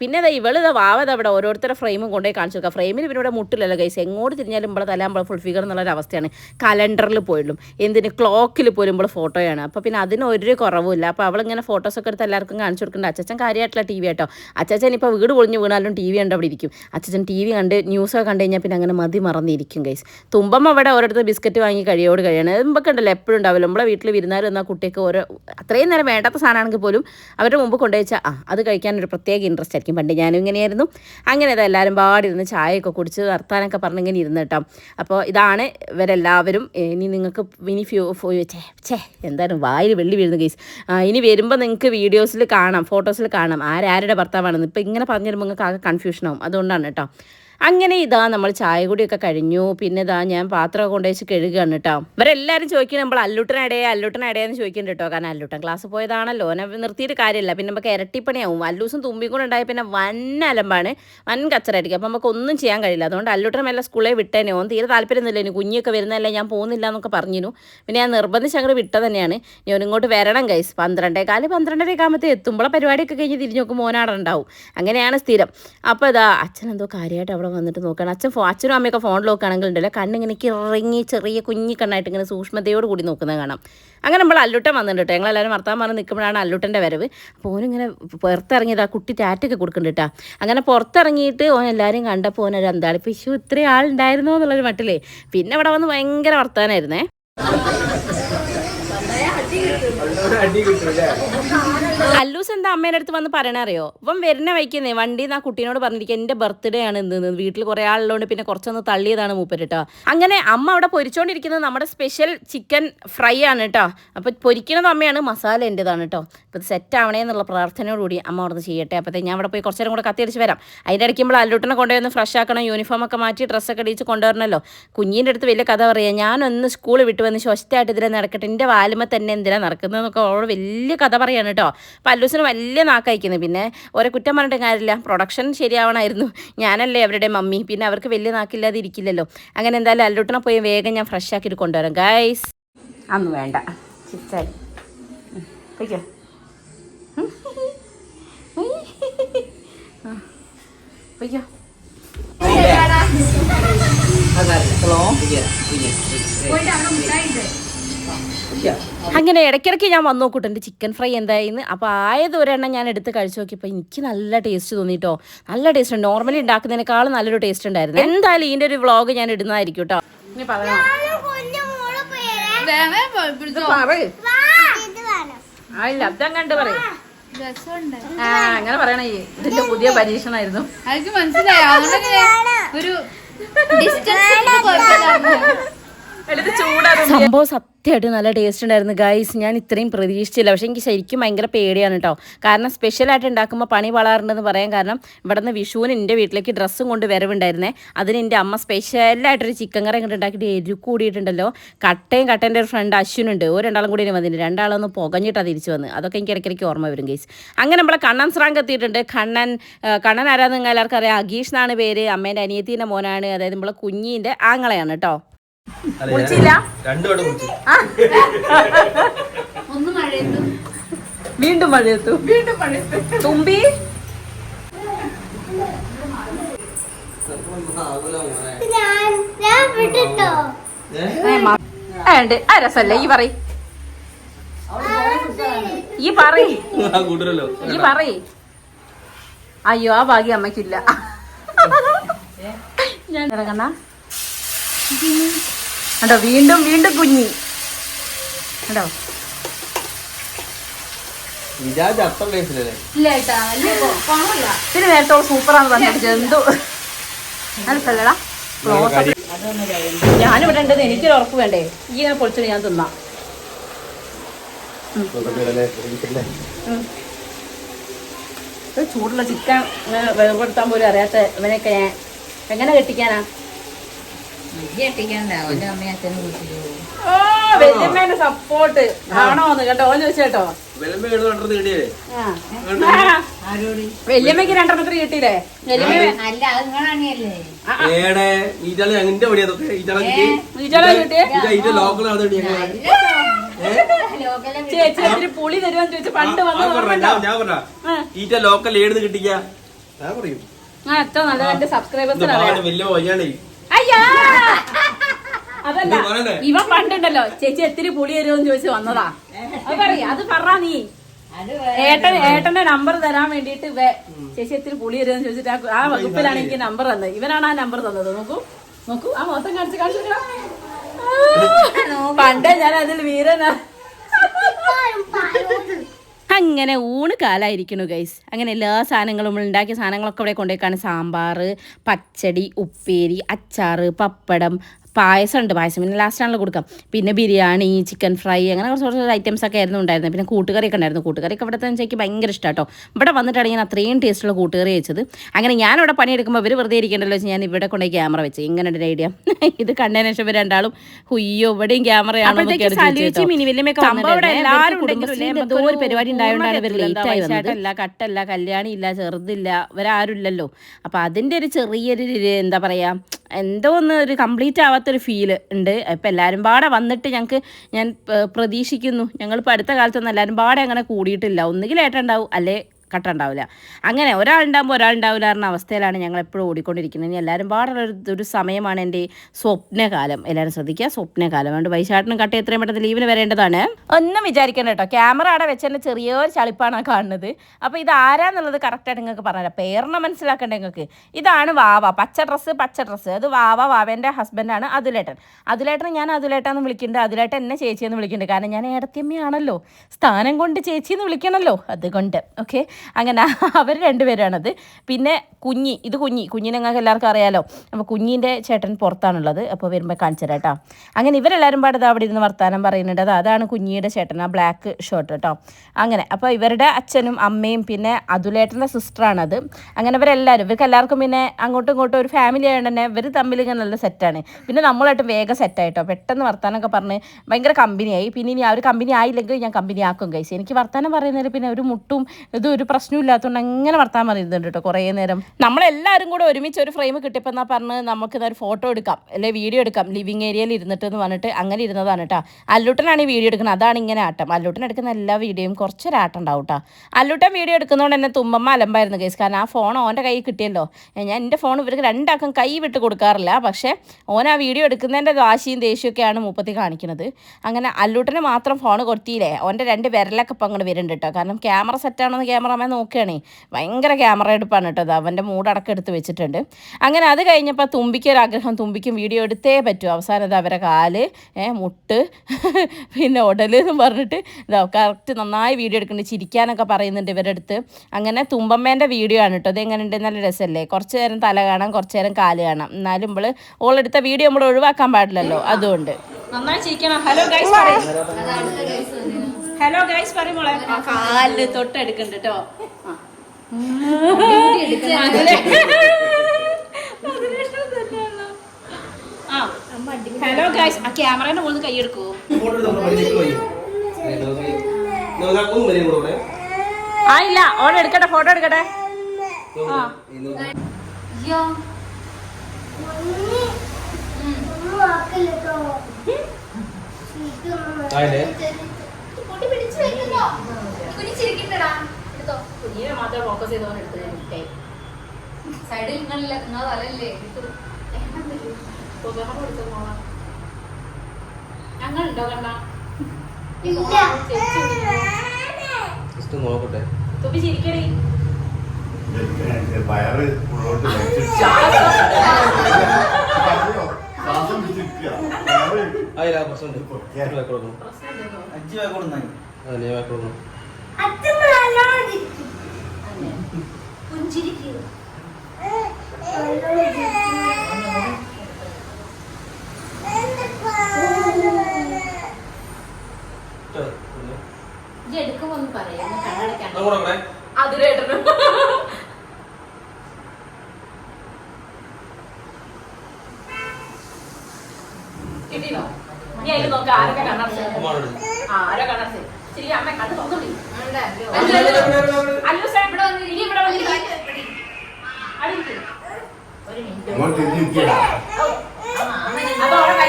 പിന്നെ അതാ ഇവൾ ഇതാ വാവത് അവിടെ ഓരോരുത്തരുടെ ഫ്രെയിമും കൊണ്ടുപോയി കാണിച്ചു നോക്കുക ഫ്രെയിമിൽ പിന്നെ ഇവിടെ മുട്ടില്ലല്ലോ കൈസ് എങ്ങോട്ട് തിരിഞ്ഞാലും ഇവിടെ തല നമ്മളെ ഫുൾ ഫിഗർ എന്നുള്ളൊരു അവസ്ഥയാണ്. കലണ്ടറിൽ പോയുള്ളൂ എന്തിന് ക്ലോക്കിൽ പോലും ഇവിടെ ഫോട്ടോയാണ് അപ്പോൾ പിന്നെ അതിന് ഒരു കുറവുമില്ല. അപ്പോൾ അവളിങ്ങനെ ഫോട്ടോസൊക്കെ എടുത്ത് എല്ലാവർക്കും കാണിച്ചു കൊടുക്കേണ്ട. അച്ഛൻ കാര്യമായിട്ടുള്ള ടി വി ആട്ടോ. അച്ഛൻ ഇപ്പോൾ വീട് പൊളിഞ്ഞ് വീണാലും ടി വി കണ്ട് അവിടെ ഇരിക്കും. അച്ഛൻ ടി വി കണ്ട് ന്യൂസൊക്കെ കണ്ടു കഴിഞ്ഞാൽ പിന്നെ അങ്ങനെ മതി മറന്നിരിക്കും ഗൈസ് തുമ്പം അവിടെ ഓരോരുത്തർ ബിസ്ക്കറ്റ് വാങ്ങി കഴിയോട് കഴിയാണ്. മുമ്പൊക്കെ ഉണ്ടല്ലോ എപ്പോഴും ഉണ്ടാവില്ല. നമ്മളെ വീട്ടിൽ വിരുന്നാരും എന്നാൽ കുട്ടിയൊക്കെ ഓരോ അത്രയും നേരം വേണ്ടാത്ത സാധനമാണെങ്കിൽ പോലും അവരുടെ മുമ്പ് കൊണ്ടുവച്ചാൽ ആ അത് കഴിക്കാൻ ഒരു പ്രത്യേക ഇൻട്രസ്റ്റ് ആയിരിക്കും. പണ്ട് ഞാനും ഇങ്ങനെയായിരുന്നു. അങ്ങനെ അത് എല്ലാവരും പാടി ഇരുന്ന് ചായയൊക്കെ കുടിച്ച് വർത്താനൊക്കെ പറഞ്ഞ് ഇങ്ങനെ ഇരുന്ന് കേട്ടോ. അപ്പോൾ ഇതാണ് ഇവരെല്ലാവരും. ഇനി നിങ്ങൾക്ക് ഇനി ഫ്യൂ ചേ ചേ എന്തായാലും വായിൽ വെള്ളി വീഴുന്നു കേസ് ഇനി വരുമ്പോൾ നിങ്ങൾക്ക് വീഡിയോസിൽ കാണാം ഫോട്ടോസിൽ കാണാം. ആരാരുടെ ഭർത്താവാണെന്ന് ഇപ്പം ഇങ്ങനെ പറഞ്ഞു തരുമ്പോൾ നിങ്ങൾക്ക് ആകെ കൺഫ്യൂഷനാവും അതുകൊണ്ടാണ് കേട്ടോ. അങ്ങനെ ഇതാ നമ്മൾ ചായ കൂടിയൊക്കെ കഴിഞ്ഞു. പിന്നെ ഇതാ ഞാൻ പാത്രമൊക്കെ കൊണ്ടുവച്ച് കഴുകുകയാണ് കേട്ടോ ഇവരെല്ലാവരും ചോദിക്കുന്നത് നമ്മൾ അല്ലുട്ടനടയെ അല്ലുട്ടനടയെന്ന് ചോദിക്കുന്നുണ്ട് കേട്ടോ കാരണം അല്ലൂട്ടൻ ക്ലാസ് പോയതാണല്ലോ. ഓനെ നിർത്തിയിട്ട് കാര്യമില്ല. പിന്നെ നമുക്ക് ഇരട്ടിപ്പണിയാവും. അല്ലൂസും തുമ്പി കൂടെ ഉണ്ടായ പിന്നെ വൻ അലമ്പാണ്. വൻ കച്ചറായിരിക്കും. അപ്പം നമുക്ക് ഒന്നും ചെയ്യാൻ കഴിയില്ല. അതുകൊണ്ട് അല്ലുട്ടൻ മെല്ലെ സ്കൂളിൽ വിട്ടേനെ. ഓൻ തീരെ താല്പര്യമൊന്നുമില്ല. ഇനി കുഞ്ഞൊക്കെ വരുന്നതല്ലേ ഞാൻ പോകുന്നില്ല എന്നൊക്കെ പറഞ്ഞിരുന്നു. പിന്നെ ഞാൻ നിർബന്ധിച്ച് അങ്ങോട്ട് വിട്ട തന്നെയാണ്. ഞാൻ ഇങ്ങോട്ട് വരണം ഗൈസ് പന്ത്രണ്ടേ കാൽ പന്ത്രണ്ടരയൊക്കെ ആകുമ്പോഴത്തെ എത്തുമ്പോൾ പരിപാടിയൊക്കെ കഴിഞ്ഞ് തിരിഞ്ഞ് നോക്കുമ്പോൾ മോനാടുണ്ടാവും അങ്ങനെയാണ് സ്ഥിരം. അപ്പോൾ ഇതാ അച്ഛൻ എന്തോ കാര്യമായിട്ട് അവിടെ അവിടെ വന്നിട്ട് നോക്കുകയാണ്. അച്ഛൻ ഫോ അച്ഛനും അമ്മയൊക്കെ ഫോണിൽ നോക്കുകയാണെങ്കിൽ ഉണ്ടല്ലോ. കണ്ണിങ്ങനെ ഇറങ്ങി ചെറിയ കുഞ്ഞി കണ്ണായിട്ട് ഇങ്ങനെ സൂക്ഷ്മതയോട് കൂടി നോക്കുന്നത് കാണാം. അങ്ങനെ നമ്മൾ അല്ലുട്ടൻ വന്നിട്ടുണ്ട് കേട്ടോ. ഞങ്ങളെല്ലാവരും വർത്താൻ പറഞ്ഞ് നിൽക്കുമ്പോഴാണ് അല്ലുട്ടന്റെ വരവ്. അപ്പോൾ ഓനിങ്ങനെ പുറത്തിറങ്ങിയത് ആ കുട്ടി ടാറ്റൊക്കെ കൊടുക്കുന്നുണ്ട് കേട്ടോ. അങ്ങനെ പുറത്തിറങ്ങിയിട്ട് ഓൻ എല്ലാവരും കണ്ടപ്പോൾ ഓനൊരു എന്താ ഇപ്പം ഇഷ്യൂ ഇത്രയും ആളുണ്ടായിരുന്നോ എന്നുള്ളൊരു മട്ടിലേ. പിന്നെ ഇവിടെ വന്ന് ഭയങ്കര വർത്താനായിരുന്നേ. അല്ലൂസ് എന്താ അമ്മേന്റെ അടുത്ത് വന്ന് പറയണറിയോ? ഇവൻ വരുന്ന വയ്ക്കുന്നേ വണ്ടി ആ കുട്ടീനോട് പറഞ്ഞിരിക്കുക എന്റെ ബർത്ത്ഡേ ആണ് ഇന്ന് വീട്ടിൽ കുറേ ആളുള്ളതുകൊണ്ട് പിന്നെ കുറച്ചൊന്ന് തള്ളിയതാണ് മൂപ്പര് അങ്ങനെ അമ്മ അവിടെ പൊരിച്ചുകൊണ്ടിരിക്കുന്നത് നമ്മുടെ സ്പെഷ്യൽ ചിക്കൻ ഫ്രൈ ആണ് കേട്ടോ അപ്പോൾ പൊരിക്കുന്നത് അമ്മയാണ് മസാല എന്റെതാണ് കേട്ടോ ഇപ്പൊ സെറ്റ് ആവണേ എന്നുള്ള പ്രാർത്ഥനയോടുകൂടി അമ്മ അവിടെ ചെയ്യട്ടെ. അപ്പോഴത്തെ ഞാൻ അവിടെ പോയി കുറച്ചു നേരം കൂടെ കത്തിയടിച്ച് വരാം. അതിന്റെ ഇടയ്ക്ക് നമ്മൾ അല്ലൂട്ടിനെ കൊണ്ടുവന്ന് ഫ്രഷ് ആക്കണം യൂണിഫോം ഒക്കെ മാറ്റി ഡ്രസ്സൊക്കെ അടിച്ച് കൊണ്ടുവരണമല്ലോ കുഞ്ഞിന്റെ അടുത്ത് വലിയ കഥ പറയാം. ഞാനൊന്ന് സ്കൂൾ വിട്ട് വന്ന് സ്വസ്ഥമായിട്ട് ഇതിലെ നടക്കട്ടെ. എന്റെ വാലുമ തന്നെ എന്തിനാ നടക്കുന്നതെന്നൊക്കെ അവളോട് വലിയ കഥ പറയാണ് കേട്ടോ അപ്പോൾ അല്ലൂസിന് വലിയ നാക്കയക്കുന്നത് പിന്നെ ഓരോ കുറ്റം പറഞ്ഞിട്ട് കാര്യമില്ല. പ്രൊഡക്ഷൻ ശരിയാവണമായിരുന്നു. ഞാനല്ലേ അവരുടെ മമ്മി. പിന്നെ അവർക്ക് വലിയ നാക്കില്ലാതെ ഇരിക്കില്ലല്ലോ. അങ്ങനെ എന്തായാലും അല്ലൂട്ടിനെ പോയി വേഗം ഞാൻ ഫ്രഷ് ആക്കിയിട്ട് കൊണ്ടുവരാം. ഗൈസ് അന്ന് വേണ്ട. ചിറ്റായി. പൊയ്ക്കോ. ഉം. ആ. പൊയ്ക്കോ അങ്ങനെ ഇടയ്ക്കിടയ്ക്ക് ഞാൻ വന്നു നോക്കൂട്ടോ. എന്റെ ചിക്കൻ ഫ്രൈ എന്തായിന്ന്. അപ്പോൾ ആയത് ഒരെണ്ണം ഞാൻ എടുത്ത് കഴിച്ചു നോക്കിയപ്പോൾ എനിക്ക് നല്ല ടേസ്റ്റ് തോന്നിട്ടോ. നല്ല ടേസ്റ്റ് ഉണ്ട്. നോർമലി ഉണ്ടാക്കുന്നതിനേക്കാളും നല്ലൊരു ടേസ്റ്റ് ഉണ്ടായിരുന്നു. എന്തായാലും ഇതിന്റെ ഒരു വ്ളോഗ് ഞാൻ ഇടുന്നതായിരിക്കും കേട്ടോ. ഇനി പറയാം കുഞ്ഞു മോൾ പേര് ഇത് പറയ്. ഇത് വേണം. ആ ഇല്ല അബ്ദം കണ്ട് പറയും. ആ അങ്ങനെ പറയണേ ഈ. ഇതിന്റെ പുതിയ പരീക്ഷണമായിരുന്നു. മനസ്സിലായി? ഒരു ഡിസ്റ്റൻസ് സംഭവം സത്യമായിട്ട് നല്ല ടേസ്റ്റ് ഉണ്ടായിരുന്നു. ഗൈസ് ഞാൻ ഇത്രയും പ്രതീക്ഷിച്ചില്ല. പക്ഷെ എനിക്ക് ശരിക്കും ഭയങ്കര പേടിയാണ് കേട്ടോ കാരണം സ്പെഷ്യലായിട്ട് ഉണ്ടാക്കുമ്പോൾ പണി വളാറുണ്ടെന്ന് പറയാൻ കാരണം ഇവിടെ നിന്ന് വിഷുവിന് എന്റെ വീട്ടിലേക്ക് ഡ്രസ്സും കൊണ്ട് വരവുണ്ടായിരുന്നേ. അതിന് എന്റെ അമ്മ സ്പെഷ്യലായിട്ടൊരു ചിക്കൻ കറി ഇങ്ങോട്ട് ഉണ്ടാക്കിയിട്ട് എരു കൂടിയിട്ടുണ്ടല്ലോ കട്ടയും കട്ടേന്റെ ഒരു ഫ്രണ്ട് അശ്വിനുണ്ട് ഒരു രണ്ടാളും കൂടി വന്നിട്ടുണ്ട്. രണ്ടാളൊന്ന് പുകഞ്ഞിട്ടാണ് തിരിച്ചു വന്ന്. അതൊക്കെ എനിക്ക് ഇടയ്ക്കിടയ്ക്ക് ഓർമ്മ വരും ഗൈസ് അങ്ങനെ നമ്മളെ കണ്ണൻ സ്രാങ്ക് എത്തിയിട്ടുണ്ട്. കണ്ണൻ കണ്ണൻ ആരാന്ന് എല്ലാവർക്കും അറിയാം. അഗീഷ് എന്നാണ് പേര്. അമ്മേന്റെ അനിയത്തിന്റെ മോനാണ്. അതായത് നമ്മളെ കുഞ്ഞിന്റെ ആങ്ങളെയാണ് കേട്ടോ വീണ്ടും മഴയത്തു. വീണ്ടും മഴയത്തു. തുമ്പി. ആ രസല്ല ഈ പറയ്. ഈ പറയ്. ഈ പറയ്. അയ്യോ ആ ഭാഗ്യം അമ്മക്കില്ല ഞാൻ ഇറങ്ങണ കണ്ടോ വീണ്ടും വീണ്ടും കുഞ്ഞി. കുഴപ്പമില്ല പിന്നെ നേരത്തെ സൂപ്പറാന്ന് പറഞ്ഞിട്ട് എന്തോ? മനസ്സല്ലടാ ഞാനിവിടെ ഉണ്ടെന്ന് എനിക്കൊരു ഉറപ്പ് വേണ്ടേ? ഈ ഇങ്ങനെ പൊളിച്ചിട്ട് ഞാൻ തിന്നാം. ചൂടുള്ള ചിക്കൻ ഇങ്ങനെ വേർപെടുത്താൻ പോലും അറിയാത്ത ഇവനെയൊക്കെ ഞാൻ എങ്ങനെ കെട്ടിക്കാനാ? വല്യമ്മേന്റെ സപ്പോർട്ട് ആണോന്ന് കേട്ടോ ഓൻ ചോദിച്ചേട്ടോ രണ്ടെണ്ണത്തിന് കിട്ടിയില്ലേ? ചേച്ചി പുളി തരുമെന്ന് ചോദിച്ചു. പണ്ട് വന്ന് ഞാൻ പറഞ്ഞ ഈറ്റ ലോക്കൽ ഏടുന്ന് കിട്ടിക്കാ? ഞാൻ പറയും. ആ എത്ര നല്ല എന്റെ സബ്സ്ക്രൈബേഴ്സ് സബ്സ്ക്രൈബേഴ്സിന് പാട് അറിയാം വലിയ വയ്യാണ്ടേ അയ്യാ അതല്ല? ഇവ പണ്ടുണ്ടല്ലോ ചേച്ചി എത്തിരി പുളി തരുമെന്ന് ചോദിച്ചു വന്നതാ. അത് പറയാ അത് പറ നീ. ഏട്ടൻ ഏട്ടന്റെ നമ്പർ തരാൻ വേണ്ടിട്ട് വേ- ചേച്ചി എത്തിരി പുളി തരുമെന്ന് ചോദിച്ചിട്ട് ആ- ആ വകുപ്പിലാണ് എനിക്ക് നമ്പർ തന്നത്. ഇവനാണ് ആ നമ്പർ തന്നത്. നോക്കൂ നോക്കൂ ആ മൊത്തം കാണിച്ച് കാണിച്ചു പണ്ടേ ഞാൻ അതിൽ വീരനാ. അങ്ങനെ ഊണ് കാലായിരിക്കണു ഗൈസ് അങ്ങനെ എല്ലാ സാധനങ്ങളും ഉണ്ടാക്കിയ സാധനങ്ങളൊക്കെ ഇവിടെ കൊണ്ടുപോയിക്കാണ്. സാമ്പാർ പച്ചടി ഉപ്പേരി അച്ചാറ് പപ്പടം പായസം ഉണ്ട് പായസം പിന്നെ ലാസ്റ്റാണല്ലോ കൊടുക്കാം. പിന്നെ ബിരിയാണി ചിക്കൻ ഫ്രൈ അങ്ങനെ കുറച്ച് കുറച്ച് ഐറ്റംസ് ഒക്കെ ആയിരുന്നു ഉണ്ടായിരുന്നത്. പിന്നെ കൂട്ടുകറിയൊക്കെ ഉണ്ടായിരുന്നു. കൂട്ടുകറിയൊക്കെ ഇവിടുത്തെ എനിക്ക് ഭയങ്കര ഇഷ്ടം കേട്ടോ ഇവിടെ വന്നിട്ടാണ് ഞാൻ അത്രയും ടേസ്റ്റുള്ള കൂട്ടുകറി വെച്ചത്. അങ്ങനെ ഞാനിവിടെ പണിയെടുക്കുമ്പോൾ ഇവർ വെറുതെ ഇരിക്കണ്ടല്ലോ വെച്ച് ഞാൻ ഇവിടെ കൊണ്ടുപോയി ക്യാമറ വെച്ച്. ഇങ്ങനെ ഒരു ഐഡിയ ഇത് കണ്ടതിന് ശേഷം ഇവർ രണ്ടാളും ഹുയ്യോ ഇവിടെയും ക്യാമറയാണ് ഒരു പരിപാടി ഉണ്ടായതുകൊണ്ടാണ് ഇവർ ലേറ്റ് ആയി വന്നത്. കട്ടല്ല കല്യാണം ഇല്ല ചെറുതില്ല ഇവരാരുമില്ലല്ലോ. അപ്പൊ അതിന്റെ ഒരു ചെറിയൊരു എന്താ പറയാ എന്തോ ഒന്ന് ഒരു കംപ്ലീറ്റ് ആവാത്തൊരു ഫീൽ ഉണ്ട്. ഇപ്പം എല്ലാവരും പാടെ വന്നിട്ട് ഞങ്ങൾക്ക് ഞാൻ പ്രതീക്ഷിക്കുന്നു. ഞങ്ങളിപ്പോൾ അടുത്ത കാലത്തൊന്നും എല്ലാവരും പാടെ അങ്ങനെ കൂടിയിട്ടില്ല. ഒന്നുകിൽ ഏട്ടുണ്ടാവും അല്ലേ? കട്ട ഉണ്ടാവില്ല അങ്ങനെ ഒരാളുണ്ടാകുമ്പോൾ ഒരാളുണ്ടാവില്ല എന്ന അവസ്ഥയിലാണ് ഞങ്ങൾ എപ്പോഴും ഓടിക്കൊണ്ടിരിക്കുന്നത്. ഇനി എല്ലാവരും പാടുള്ള ഒരു സമയമാണ് എന്റെ സ്വപ്നകാലം. എല്ലാവരും ശ്രദ്ധിക്കുക സ്വപ്നകാലം. അതുകൊണ്ട് വൈശാട്ടിനും കട്ട എത്രയും പെട്ടെന്ന് ലീവിന് വരേണ്ടതാണ്. ഒന്നും വിചാരിക്കണം കേട്ടോ. ക്യാമറ അവിടെ വെച്ചതിന്റെ ചെറിയൊരു ചളിപ്പാണ് കാണുന്നത്. അപ്പോൾ ഇത് ആരാന്നുള്ളത് കറക്റ്റായിട്ട് നിങ്ങൾക്ക് പറഞ്ഞാൽ പേരിനെ മനസ്സിലാക്കണ്ടേ നിങ്ങൾക്ക്? ഇതാണ് വാവ. പച്ച ഡ്രസ്സ് പച്ച ഡ്രസ്സ് അത് വാവ വാവേന്റെ ഹസ്ബൻഡാണ് അതുലേട്ടൻ. അതുലേട്ടൻ ഞാൻ അതുലേട്ടാന്ന് വിളിക്കുന്നുണ്ട്. അതുലേട്ടൻ എന്നെ ചേച്ചിയെന്ന് വിളിക്കുന്നുണ്ട്. കാരണം ഞാൻ ഏടത്തിയമ്മയാണല്ലോ. സ്ഥാനം കൊണ്ട് ചേച്ചിയെന്ന് വിളിക്കണമല്ലോ അതുകൊണ്ട്. ഓക്കെ അങ്ങനെ അവർ രണ്ടുപേരാണത്. പിന്നെ കുഞ്ഞി ഇത് കുഞ്ഞി കുഞ്ഞിനെ എല്ലാവർക്കും അറിയാലോ. അപ്പോൾ കുഞ്ഞിന്റെ ചേട്ടൻ പുറത്താണുള്ളത്. അപ്പോൾ വരുമ്പോൾ കാണിച്ചു അങ്ങനെ ഇവരെല്ലാവരും പാടത് അവിടെ ഇരുന്ന് വർത്താനം പറയുന്നുണ്ട്. അത് അതാണ് കുഞ്ഞിയുടെ ചേട്ടൻ ആ ബ്ലാക്ക് ഷർട്ട് കേട്ടോ. അങ്ങനെ അപ്പോൾ ഇവരുടെ അച്ഛനും അമ്മയും പിന്നെ അതുലേട്ടന്റെ സിസ്റ്ററാണത് അങ്ങനെ ഇവരെല്ലാവരും ഇവർക്ക് എല്ലാവർക്കും പിന്നെ അങ്ങോട്ടും ഇങ്ങോട്ടും ഒരു ഫാമിലി ആയതുകൊണ്ട് തന്നെ ഇവർ തമ്മിൽ ഇങ്ങനെ നല്ല സെറ്റാണ് പിന്നെ നമ്മളായിട്ട് വേഗം സെറ്റായിട്ടോ പെട്ടെന്ന് വർത്താനമൊക്കെ പറഞ്ഞ് ഭയങ്കര കമ്പനിയായി പിന്നെ ഇനി ആ ഒരു കമ്പനി ആയില്ലെങ്കിൽ ഞാൻ കമ്പനി ആക്കും കഴിച്ചു എനിക്ക് വർത്താനം പറയുന്നതിൽ പിന്നെ ഒരു മുട്ടും ഇതും ഒരു പ്രശ്നവും ഇല്ലാത്തതുകൊണ്ട് അങ്ങനെ വർത്താൻ പറയുന്നുണ്ട് കേട്ടോ കുറേ നേരം. നമ്മളെല്ലാവരും കൂടെ ഒരുമിച്ച് ഒരു ഫ്രെയിം കിട്ടിയപ്പോൾ എന്നാ പറഞ്ഞ് നമുക്ക് ഒരു ഫോട്ടോ എടുക്കാം അല്ലെ വീഡിയോ എടുക്കാം ലിവിങ് ഏരിയയിൽ ഇരുന്നിട്ട് എന്ന് പറഞ്ഞിട്ട് അങ്ങനെ ഇരുന്നതാണ് കേട്ടോ. അല്ലൂട്ടനാണ് ഈ വീഡിയോ എടുക്കുന്നത് അതാണ് ഇങ്ങനെ ആട്ടം. അല്ലൂട്ടൻ എടുക്കുന്ന എല്ലാ വീഡിയോയും കുറച്ചൊരാട്ടം ഉണ്ടാവും കേട്ടോ. അല്ലൂട്ടൻ വീഡിയോ എടുക്കുന്നതുകൊണ്ട് എന്നെ തുമ്പമ്മ അലമ്പായിരുന്നു കേസ് കാരണം ആ ഫോൺ ഓന്റെ കയ്യിൽ കിട്ടിയല്ലോ. ഞാൻ എന്റെ ഫോൺ ഇവർക്ക് രണ്ടാക്കും കൈ വിട്ട് കൊടുക്കാറില്ല. പക്ഷേ ഓൻ ആ വീഡിയോ എടുക്കുന്നതിന്റെ വാശിയും ദേഷ്യമൊക്കെയാണ് മൂപ്പത്തി കാണിക്കുന്നത്. അങ്ങനെ അല്ലൂട്ടന് മാത്രം ഫോൺ കൊടുത്തിയില്ലേ ഓന്റെ രണ്ട് വിരലൊക്കെ ഇപ്പം അങ്ങോട്ട് വരുന്നുണ്ട് കേട്ടോ. കാരണം ക്യാമറ സെറ്റാണെന്ന് ക്യാമറമാൻ നോക്കുകയാണേ. ഭയങ്കര ക്യാമറ എടുപ്പാണ് കേട്ടോ അത് അവന്റെ മൂടടക്കം എടുത്ത് വെച്ചിട്ടുണ്ട്. അങ്ങനെ അത് കഴിഞ്ഞപ്പോൾ തുമ്പിക്ക് ഒരു ആഗ്രഹം തുമ്പിക്കും വീഡിയോ എടുത്തേ പറ്റൂ. അവസാനം അവരെ കാൽ മുട്ട് പിന്നെ ഉടൽ എന്ന് പറഞ്ഞിട്ട് ഇതാ കറക്റ്റ് നന്നായി വീഡിയോ എടുക്കുന്നുണ്ട്. ചിരിക്കാനൊക്കെ പറയുന്നുണ്ട് ഇവരുടെ അടുത്ത് അങ്ങനെ തുമ്പമ്മേന്റെ വീഡിയോ ആണ് കേട്ടോ. ഇത് എങ്ങനെയുണ്ട്? നല്ല രസമല്ലേ? കുറച്ച് നേരം തല കാണാം കുറച്ച് നേരം കാൽ കാണാം. എന്നാലും നമ്മൾ ഓളെടുത്ത വീഡിയോ നമ്മൾ ഒഴിവാക്കാൻ പാടില്ലല്ലോ. അതുകൊണ്ട്. നന്നായി ചിരിക്കണം. ഹലോ ഗൈസ് പറയും. ഹലോ ഗൈസ് പറയുമ്പോളെ കാലിൽ തൊട്ടെടുക്കുന്നുണ്ട് കേട്ടോ ഹലോ ഗൈസ് ആ. ക്യാമറേന്റെ മുകളിൽ കൈ എടുക്കൂ. ആ ഇല്ല. ഓടെ എടുക്കട്ടെ ഫോട്ടോ എടുക്കട്ടെ. ആ. ഇന്ന് എടുത്തോ. കുഞ്ഞിനെ മാത്രം ഫോക്കസ് ചെയ്തോണ്ട് എടുത്തത് സൈഡിൽ നിങ്ങളില്ല നിങ്ങൾ തലല്ലേ ഞങ്ങളുണ്ടോ ഞങ്ങൾ ഉണ്ടോ കണ്ട നോക്കട്ടെ. തുപ്പി ചിരിക്കടി. വയറ് ഉള്ളോട്ട് ആയില്ല പ്രശ്നമുണ്ട് വാക്ക് കൊടുക്കണം? അഞ്ച് പേർ കൊടുന്നായി ആ നീ വാക്ക് കൊടുക്കണം. ഇട്ടോ, ഒന്ന്. ഇജ്ജ് എടുക്കുമ്പോ ഒന്ന് പറയാം ഒന്ന് കണ്ണടയ്ക്കാൻ ഒന്നും കൂടെ ഇവിടെ. അതിലേട്ടനും കിട്ടിയോ നീ അതിൽ നോക്ക ആരൊക്കെ കണ്ണടച്ച് അമ്മാവനോട്. ആ ആരോ കണ്ണടച്ച് ശരി അമ്മ കണ്ണ് തുറന്നുള്ളി അവിടെ അല്ലോ. സാർ ഇവിടെ വന്ന് ഇനി ഒരു മിനിറ്റ് അപ്പൊ അവിടെ കൈ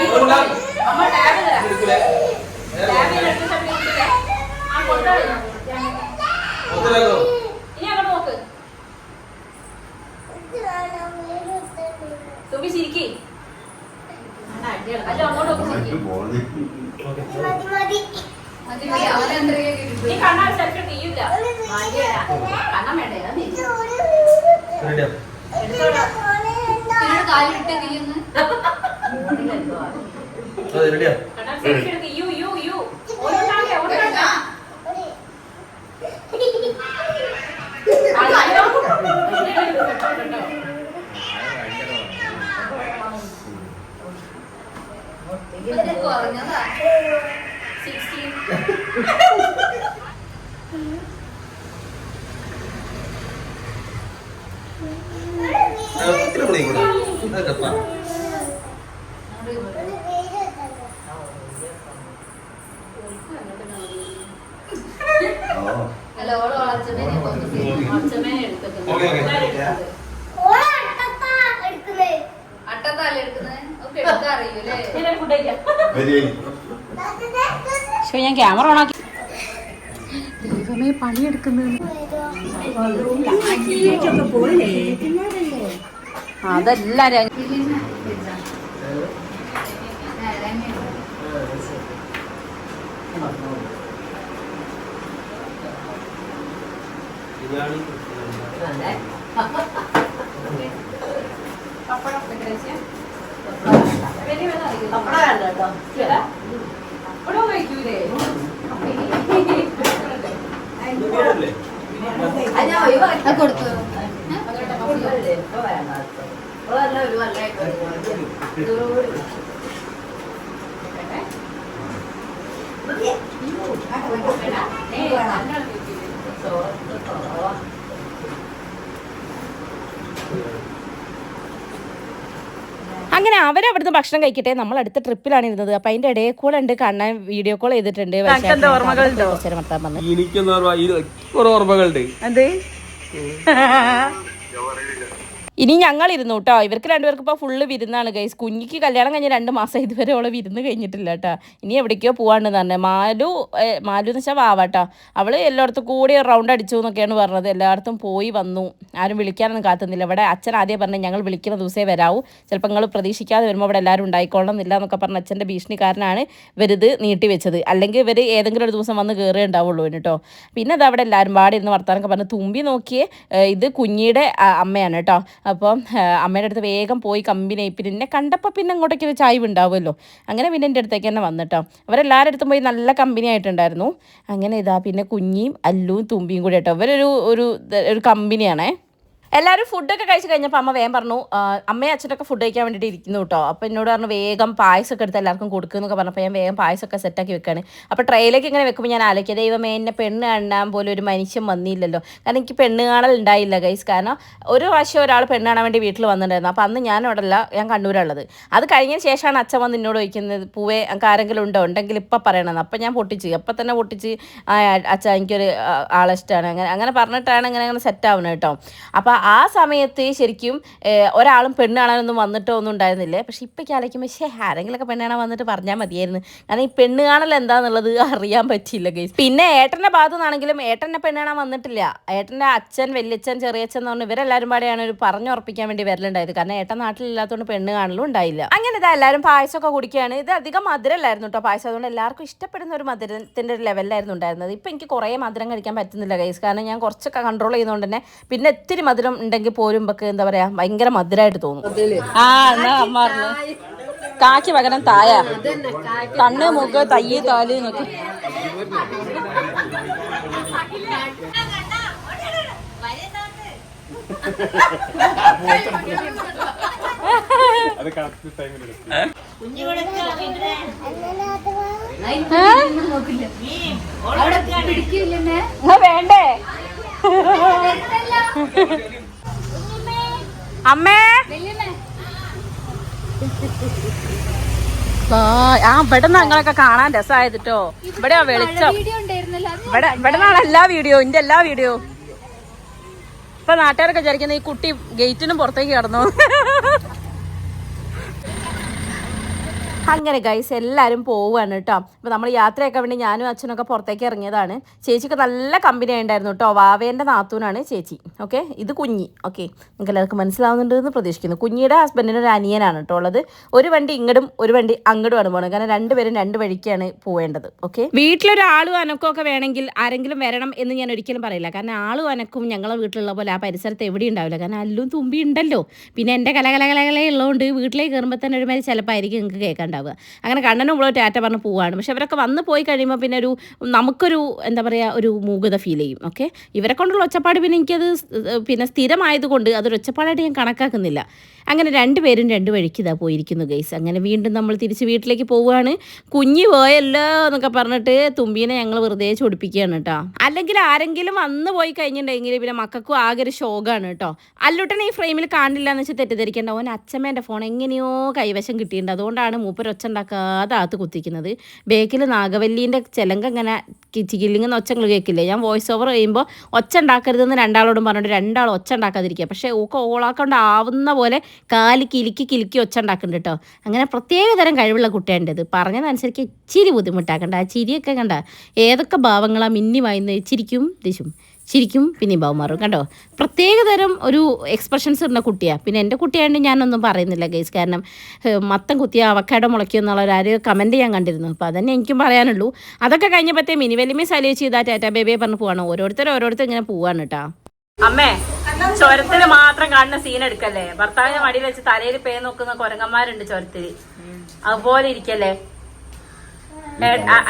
അമ്മ ടാബ് തരാം ടാബിൽ ആ കൊണ്ടാളി ഒത്തിരിയാക്കോ? ഇനി അങ്ങോട്ട് നോക്ക് തുമ്പി ചിരിക്കി അല്ല അങ്ങോട്ട് നോക്ക് ചിരിക്ക്. പോകുന്നത് ഓക്കേ. മതി മതി, അവനെന്തരൊക്കെ നീ കിട്ടും കണ്ണാൽ സെൽഫി തീയില്ല മതിയെടാ. കണ്ണം വേണ്ടേ അത് നീ. റെഡിയാ? എടുത്തോടാ ഇതിനോട് കാലിട്ട് തീയുന്നു അതെ, റെഡിയാ? കണ്ണാൽ സെൽഫി എടുക്ക് യു യു യു ഓരോന്നാകെ ഓരോന്നാകെ അയ്യോ ഇത് കുറഞ്ഞതാ സിക്സ്റ്റീൻ ആ, ഒത്തിരി കൂടെ ഇങ്ങോട്ട്. അതൊക്കെ എത്താം. ഓ അല്ല ഓൾ വളച്ചമേനെ കൊന്നു അച്ഛമ്മേനെ എടുത്തിട്ടുണ്ട് ഓക്കേ, ഓക്കേ. എല്ലാവരും എടുത്തത്. അട്ടത്താല എടുക്കുന്നത് ഒക്കെ എടുക്കാൻ അറിയൂലേ എല്ലാവരും ഫുഡ് കഴിക്കാം വരി പക്ഷെ ഞാൻ ക്യാമറ ഓണാക്കി അമ്മേ പണിയെടുക്കുന്നത് അതെല്ലാരും കൊടുത്തു അങ്ങനെ അവരവിടുന്ന് ഭക്ഷണം കഴിക്കട്ടെ. നമ്മൾ അടുത്ത ട്രിപ്പിലാണ് ഇരുന്നത്. അപ്പൊ അതിന്റെ ഇടയിൽ കൂടെ ഉണ്ട് കണ്ണൻ വീഡിയോ കോൾ ചെയ്തിട്ടുണ്ട്. പക്ഷേ കുറച്ച് നേരം വർത്താനം ഇനി ഞങ്ങൾ ഇരുന്നു കേട്ടോ. ഇവർക്ക് രണ്ടുപേർക്ക് ഇപ്പോൾ ഫുള്ള് വിരുന്നാണ് ഗൈസ് കുഞ്ഞിക്ക് കല്യാണം കഴിഞ്ഞ് രണ്ട് മാസം ഇതുവരെ അവളെ വിരുന്ന് കഴിഞ്ഞിട്ടില്ല കേട്ടോ. ഇനി എവിടേക്കോ പോവാണ്ടെന്ന് പറഞ്ഞത് മാലു മാലു എന്ന് വെച്ചാൽ വാവാട്ടോ അവൾ എല്ലായിടത്തും കൂടി റൗണ്ട് അടിച്ചു എന്നൊക്കെയാണ് പറഞ്ഞത്. എല്ലായിടത്തും പോയി വന്നു. ആരും വിളിക്കാനൊന്നും കാത്തുന്നില്ല. ഇവിടെ അച്ഛൻ ആദ്യം പറഞ്ഞു ഞങ്ങൾ വിളിക്കുന്ന ദിവസമേ വരാവൂ. ചിലപ്പോൾ നിങ്ങൾ പ്രതീക്ഷിക്കാതെ വരുമ്പോൾ ഇവിടെ എല്ലാവരും ഉണ്ടായിക്കൊള്ളണമെന്നില്ല എന്നൊക്കെ പറഞ്ഞ അച്ഛന്റെ ഭീഷണിക്കാരനാണ് ഇവരിത് നീട്ടി വെച്ചത്. അല്ലെങ്കിൽ ഇവർ ഏതെങ്കിലും ഒരു ദിവസം വന്ന് കയറേ ഉണ്ടാവുള്ളൂ കേട്ടോ. പിന്നെ അത് അവിടെ എല്ലാവരും പാടി ഇരുന്ന് വർത്താനൊക്കെ പറഞ്ഞ്. തുമ്പി നോക്കിയേ ഇത് കുഞ്ഞിയുടെ അമ്മയാണ് കേട്ടോ. അപ്പം അമ്മയുടെ അടുത്ത് വേഗം പോയി കമ്പനി പിന്നെ കണ്ടപ്പോൾ പിന്നെ അങ്ങോട്ടേക്ക് ഒരു ചായ്വ് ഉണ്ടാവുമല്ലോ. അങ്ങനെ പിന്നെ എന്റെ അടുത്തേക്ക് തന്നെ വന്നിട്ടോ. അവരെല്ലാവരുടെ അടുത്തും പോയി നല്ല കമ്പനി ആയിട്ടുണ്ടായിരുന്നു. അങ്ങനെ ഇതാ പിന്നെ കുഞ്ഞിയും അല്ലുവും തുമ്പിയും കൂടി കേട്ടോ ഇവരൊരു ഒരു ഒരു കമ്പനിയാണേ. എല്ലാവരും ഫുഡൊക്കെ കഴിച്ച് കഴിഞ്ഞപ്പോൾ അമ്മ വേഗം പറഞ്ഞു അമ്മയും അച്ഛനൊക്കെ ഫുഡ് കഴിക്കാൻ വേണ്ടിയിട്ട് ഇരിക്കുന്നു കേട്ടോ അപ്പോൾ എന്നോട് പറഞ്ഞു വേഗം പായസമൊക്കെ എടുത്ത് എല്ലാവർക്കും കൊടുക്കുന്നൊക്കെ പറഞ്ഞപ്പോൾ ഞാൻ വേഗം പായസമൊക്കെ സെറ്റാക്കി വെക്കുകയാണ് അപ്പോൾ ട്രെയിലേക്ക് ഇങ്ങനെ വെക്കുമ്പോൾ ഞാൻ ആലോചിക്കുക ദൈവമേ എന്നെ പെണ്ണ് കാണാൻ പോലും ഒരു മനുഷ്യൻ വന്നില്ലല്ലോ. കാരണം എനിക്ക് പെണ്ണ് കാണൽ ഉണ്ടായില്ല ഗൈസ് കാരണം ഒരു പ്രാവശ്യം ഒരാൾ പെണ്ണ് കാണാൻ വേണ്ടി വീട്ടിൽ വന്നിട്ടുണ്ടായിരുന്നു. അപ്പോൾ അന്ന് ഞാൻ അവിടെ അല്ല ഞാൻ കണ്ണൂരുള്ളത്. അത് കഴിഞ്ഞ ശേഷമാണ് അച്ഛൻ വന്ന് എന്നോട് ചോദിക്കുന്നത് പൂവേ എനിക്ക് ആരെങ്കിലും ഉണ്ടോ? ഉണ്ടെങ്കിൽ ഇപ്പം പറയണമെന്ന് അപ്പം ഞാൻ പൊട്ടിച്ച് അപ്പം തന്നെ പൊട്ടിച്ച് അച്ഛാ എനിക്കൊരു ആളിഷ്ടമാണ് അങ്ങനെ അങ്ങനെ പറഞ്ഞിട്ടാണ് ഇങ്ങനെ അങ്ങനെ സെറ്റ് ആവുന്നത് കേട്ടോ അപ്പോൾ ആ സമയത്ത് ശരിക്കും ഒരാളും പെണ്ണ് കാണാനൊന്നും വന്നിട്ടോ ഒന്നും ഉണ്ടായിരുന്നില്ല. പക്ഷെ ഇപ്പം ആലോചിക്കുമ്പോൾ പക്ഷേ ആരെങ്കിലുമൊക്കെ പെണ്ണ് വന്നിട്ട് പറഞ്ഞാൽ മതിയായിരുന്നു. കാരണം ഈ പെണ്ണ് കാണൽ എന്താന്നുള്ളത് അറിയാൻ പറ്റിയില്ല ഗൈസ് പിന്നെ ഏട്ടന്റെ ഭാഗത്തു നിന്നാണെങ്കിലും ഏട്ടന്റെ പെണ്ണ് വന്നിട്ടില്ല. ഏട്ടന്റെ അച്ഛൻ വല്യച്ഛൻ ചെറിയച്ഛൻ എന്ന് പറഞ്ഞു ഇവരെല്ലാവരും പാടെയാണ് ഒരു പറഞ്ഞുറപ്പിക്കാൻ വേണ്ടി വരലുണ്ടായത്. കാരണം ഏട്ടൻ നാട്ടിലില്ലാത്തതുകൊണ്ട് പെണ്ണ് കാണലും ഉണ്ടായില്ല. അങ്ങനെ ഇതാ എല്ലാവരും പായസമൊക്കെ കുടിക്കുകയാണ് ഇത് അധികം മധുരമല്ലായിരുന്നു കേട്ടോ പായസം. അതുകൊണ്ട് എല്ലാവർക്കും ഇഷ്ടപ്പെടുന്ന ഒരു മധുരത്തിന്റെ ഒരു ലെവലിലായിരുന്നു ഉണ്ടായിരുന്നത്. ഇപ്പം എനിക്ക് കുറേ മധുരം കഴിക്കാൻ പറ്റുന്നില്ല ഗൈസ് കാരണം ഞാൻ കുറച്ചൊക്കെ കൺട്രോൾ ചെയ്യുന്നതുകൊണ്ട് തന്നെ പിന്നെ ഇത്തിരി മധുരം ഉണ്ടെങ്കിൽ പോലും ഇപ്പൊ എന്താ പറയാ ഭയങ്കര മധുരമായിട്ട് തോന്നും. ആ എന്നാ അമ്മ പറഞ്ഞു കാക്കി പകരം തായ. കണ്ണ് മൂക്ക് തയ്യ് താൽ നോക്കി. വേണ്ടേ? അമ്മേ. ആ ഇവിടെ ഞങ്ങളൊക്കെ കാണാൻ രസമായത് ഇവിടെ വെളിച്ചം. ഇവിടെ ഇവിടെ എല്ലാ വീഡിയോ ഇന്റെ എല്ലാ വീഡിയോ. ഇപ്പൊ നാട്ടുകാരൊക്കെ വിചാരിക്കുന്ന ഈ കുട്ടി ഗേറ്റിനും പുറത്തേക്ക് കടന്നു. അങ്ങനെ ഗൈസ് എല്ലാവരും പോവുകയാണ് കേട്ടോ അപ്പോൾ നമ്മൾ യാത്രയൊക്കെ വേണ്ടി ഞാനും അച്ഛനൊക്കെ പുറത്തേക്ക് ഇറങ്ങിയതാണ്. ചേച്ചിക്ക് നല്ല കമ്പനി ഉണ്ടായിരുന്നു കേട്ടോ വാവേന്റെ നാത്തൂനാണ് ചേച്ചി. ഓക്കെ ഇത് കുഞ്ഞി. ഓക്കെ നിങ്ങൾക്ക് എല്ലാവർക്കും മനസ്സിലാവുന്നുണ്ട് എന്ന് പ്രതീക്ഷിക്കുന്നു. കുഞ്ഞിയുടെ ഹസ്ബൻഡിന് ഒരു അനിയനാണ് കേട്ടോ ഉള്ളത്. ഒരു വണ്ടി ഇങ്ങടും ഒരു വണ്ടി അങ്ങോട്ടുമാണ് പോകുന്നത് കാരണം രണ്ടുപേരും രണ്ട് വഴിക്കാണ് പോവേണ്ടത്. ഓക്കെ വീട്ടിലൊരാളും അനക്കമൊക്കെ വേണമെങ്കിൽ ആരെങ്കിലും വരണം എന്ന് ഞാൻ ഒരിക്കലും പറയില്ല. കാരണം ആളും അനക്കും ഞങ്ങളെ വീട്ടിലുള്ള പോലെ ആ പരിസരത്ത് എവിടെ ഉണ്ടാവില്ല. കാരണം അല്ലും തുമ്പി ഉണ്ടല്ലോ പിന്നെ എന്റെ കലകലകലകളെ ഉള്ളതുകൊണ്ട് വീട്ടിലേക്ക് കയറുമ്പോൾ തന്നെ ഒരുമാതിരി ചിലപ്പോൾ ആയിരിക്കും നിങ്ങൾക്ക് കേൾക്കാണ്ടാവുക അങ്ങനെ കണ്ണനും ഇവിടെ ടാറ്റ പറഞ്ഞ് പോവുകയാണ് പക്ഷെ അവരൊക്കെ വന്ന് പോയി കഴിയുമ്പോൾ പിന്നെ ഒരു നമുക്കൊരു എന്താ പറയുക ഒരു മൂകത ഫീൽ ചെയ്യും. ഓക്കെ ഇവരെ കൊണ്ടുള്ള ഒച്ചപ്പാട് പിന്നെ എനിക്കത് പിന്നെ സ്ഥിരമായതുകൊണ്ട് അതൊരു ഒച്ചപ്പാടായിട്ട് ഞാൻ കണക്കാക്കുന്നില്ല. അങ്ങനെ രണ്ടുപേരും രണ്ട് വഴിക്ക് ഇതാ പോയിരിക്കുന്നു ഗൈസ് അങ്ങനെ വീണ്ടും നമ്മൾ തിരിച്ച് വീട്ടിലേക്ക് പോവുകയാണ്. കുഞ്ഞ് പോയല്ലോ എന്നൊക്കെ പറഞ്ഞിട്ട് തുമ്പീനെ ഞങ്ങൾ വെറുതെ ചൊടിപ്പിക്കുകയാണ് കേട്ടോ. അല്ലെങ്കിൽ ആരെങ്കിലും വന്ന് പോയി കഴിഞ്ഞിട്ടുണ്ടെങ്കിൽ പിന്നെ മക്കൾക്കും ആകെ ഒരു ശോകമാണ് കേട്ടോ. അല്ലുട്ടനെ ഈ ഫ്രെയിമിൽ കാണില്ല എന്ന് വെച്ചാൽ തെറ്റിദ്ധരിക്കേണ്ട. ഓൻ അച്ഛമ്മേന്റെ ഫോൺ എങ്ങനെയോ കൈവശം കിട്ടിയിട്ടുണ്ട്. അതുകൊണ്ടാണ് മൂപ്പർ ഒച്ച ഉണ്ടാക്കാതെ അകത്ത് കുത്തിക്കുന്നത്. ബേക്കിൽ നാഗവല്ലീന്റെ ചിലങ്ക ഇങ്ങനെ ചികിലിങ്ങുന്ന ഒച്ചങ്ങൾ കേൾക്കില്ലേ ഞാൻ വോയിസ് ഓവർ ചെയ്യുമ്പോൾ ഒച്ച ഉണ്ടാക്കരുതെന്ന് രണ്ടാളോടും പറഞ്ഞിട്ട് രണ്ടാൾ ഒച്ച ഉണ്ടാക്കാതിരിക്കുക പക്ഷേ ഊക്ക ഓളാക്കൊണ്ട് ആവുന്ന പോലെ കാൽ കിലുക്കി കിലുക്കി ഒച്ച ഉണ്ടാക്കുന്നുണ്ട് കേട്ടോ അങ്ങനെ പ്രത്യേക തരം കഴിവുള്ള കുട്ടിയുണ്ടത് പറഞ്ഞതനുസരിച്ച് ഇച്ചിരി ബുദ്ധിമുട്ടാക്കണ്ട ആ ചിരിയൊക്കെ കണ്ട. ഏതൊക്കെ ഭാവങ്ങളാണ് മിന്നി വായുന്നത്? ചിരിക്കും ദിശും. ചിരിക്കും പിന്നെ മാറും. കണ്ടോ? പ്രത്യേക തരം ഒരു എക്സ്പ്രഷൻസ് ഉള്ള കുട്ടിയാണ് പിന്നെ എന്റെ കുട്ടിയായതുകൊണ്ട് ഞാനൊന്നും പറയുന്നില്ല ഗൈസ് കാരണം മത്തം കുത്തിയ അവക്കാടോ മുളയ്ക്കും എന്നുള്ള ഒരു ആര് കമന്റ് ചെയ്യാൻ കണ്ടിരുന്നു. അപ്പോൾ അതന്നെ എനിക്കും പറയാനുള്ളൂ. അതൊക്കെ കഴിഞ്ഞപ്പോഴത്തേ മിനി വലിമി സലിവ് ചെയ്താൽ ടാറ്റാ ബേബിയെ പറഞ്ഞ് പോവാണ്. ഓരോരുത്തർ ഓരോരുത്തർ ഇങ്ങനെ പോവാണ് കേട്ടോ അമ്മേ ചുരത്തിന് മാത്രം കാണുന്ന സീൻ എടുക്കല്ലേ? ഭർത്താവിന്റെ മടിയിൽ വെച്ച് തലയിൽ പേ നോക്കുന്ന കുരങ്ങന്മാരുണ്ട് ചുരത്തിൽ. അതുപോലെ ഇരിക്കല്ലേ?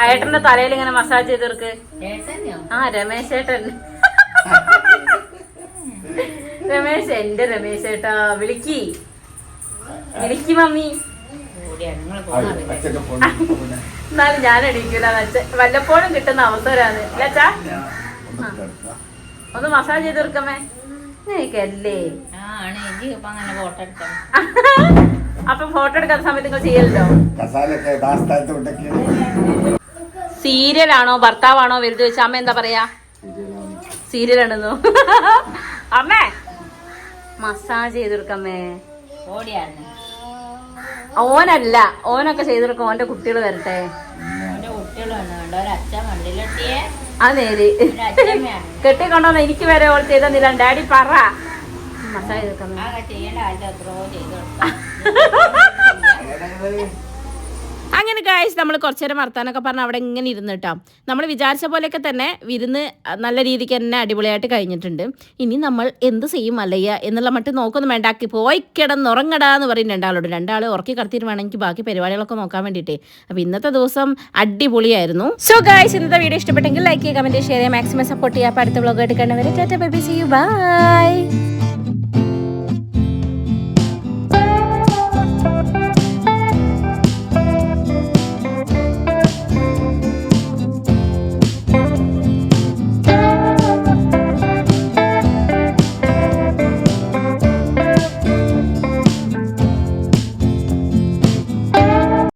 ഏട്ടന്റെ തലയിൽ ഇങ്ങനെ മസാജ് ചെയ്തവർക്ക് ആ രമേശ് ഏട്ടൻ. രമേശ് എന്റെ രമേശ് ഏട്ടാ വിളിക്കി. വിളിക്കി മമ്മി. എന്നാലും ഞാൻ എണീക്കൂല വല്ലപ്പോഴും കിട്ടുന്ന അവസരമാണ് ഇല്ലച്ചാ ഒന്ന് മസാജ് ചെയ്ത് തീർക്കമേ എനിക്കല്ലേ ആണ്. എനിക്ക് ഇപ്പൊ അങ്ങനെ ഫോട്ടോ എടുക്കാം. അപ്പൊ ഫോട്ടോ എടുക്കാത്ത സമയത്ത് നിങ്ങൾ ചെയ്യല്ലോ സീരിയലാണോ ഭർത്താവാണോ വലുത് വെച്ച അമ്മ എന്താ പറയാ? സീരിയലാണെന്നോ? അമ്മേ. മസാജ് ചെയ്തെടുക്കമ്മേ. ഓടിയാണ് ഓനല്ല ഓനൊക്കെ ചെയ്തെടുക്കും ഓന്റെ കുട്ടികൾ വരട്ടെ. ആ നേര് കെട്ടിക്കൊണ്ടോന്ന് എനിക്ക് വരെ ഓൾ ചെയ്തെന്നില്ല ഡാഡി പറ. മസാജ് ചെയ്ത് അങ്ങനെ ഗായസ് നമ്മൾ കുറച്ചു നേരം വർത്താനൊക്കെ പറഞ്ഞ് അവിടെ ഇങ്ങനെ ഇരുന്ന് കേട്ടോ നമ്മൾ വിചാരിച്ച പോലെയൊക്കെ തന്നെ വിരുന്ന് നല്ല രീതിക്ക് തന്നെ അടിപൊളിയായിട്ട് കഴിഞ്ഞിട്ടുണ്ട്. ഇനി നമ്മൾ എന്ത് ചെയ്യും അല്ലയ്യ എന്നുള്ള മട്ട് നോക്കൊന്നും വേണ്ടാക്കി പോയി കിടന്നുറങ്ങടാ എന്ന് പറയും രണ്ടാളോട്. രണ്ടാൾ ഉറക്കി കടത്തിയിട്ട് വേണമെങ്കിൽ ബാക്കി പരിപാടികളൊക്കെ നോക്കാൻ വേണ്ടിയിട്ടേ. അപ്പോൾ ഇന്നത്തെ ദിവസം അടിപൊളിയായിരുന്നു. സോ ഗായ്സ് ഇന്നത്തെ വീഡിയോ ഇഷ്ടപ്പെട്ടെങ്കിൽ ലൈക്ക് ചെയ്യുക കമന്റ് ഷെയർ ചെയ്യുക മാക്സിമം സപ്പോർട്ട് ചെയ്യുക. അപ്പോൾ അടുത്ത വ്ളോഗായിട്ട് കണ്ടവരെ tata bye see you bye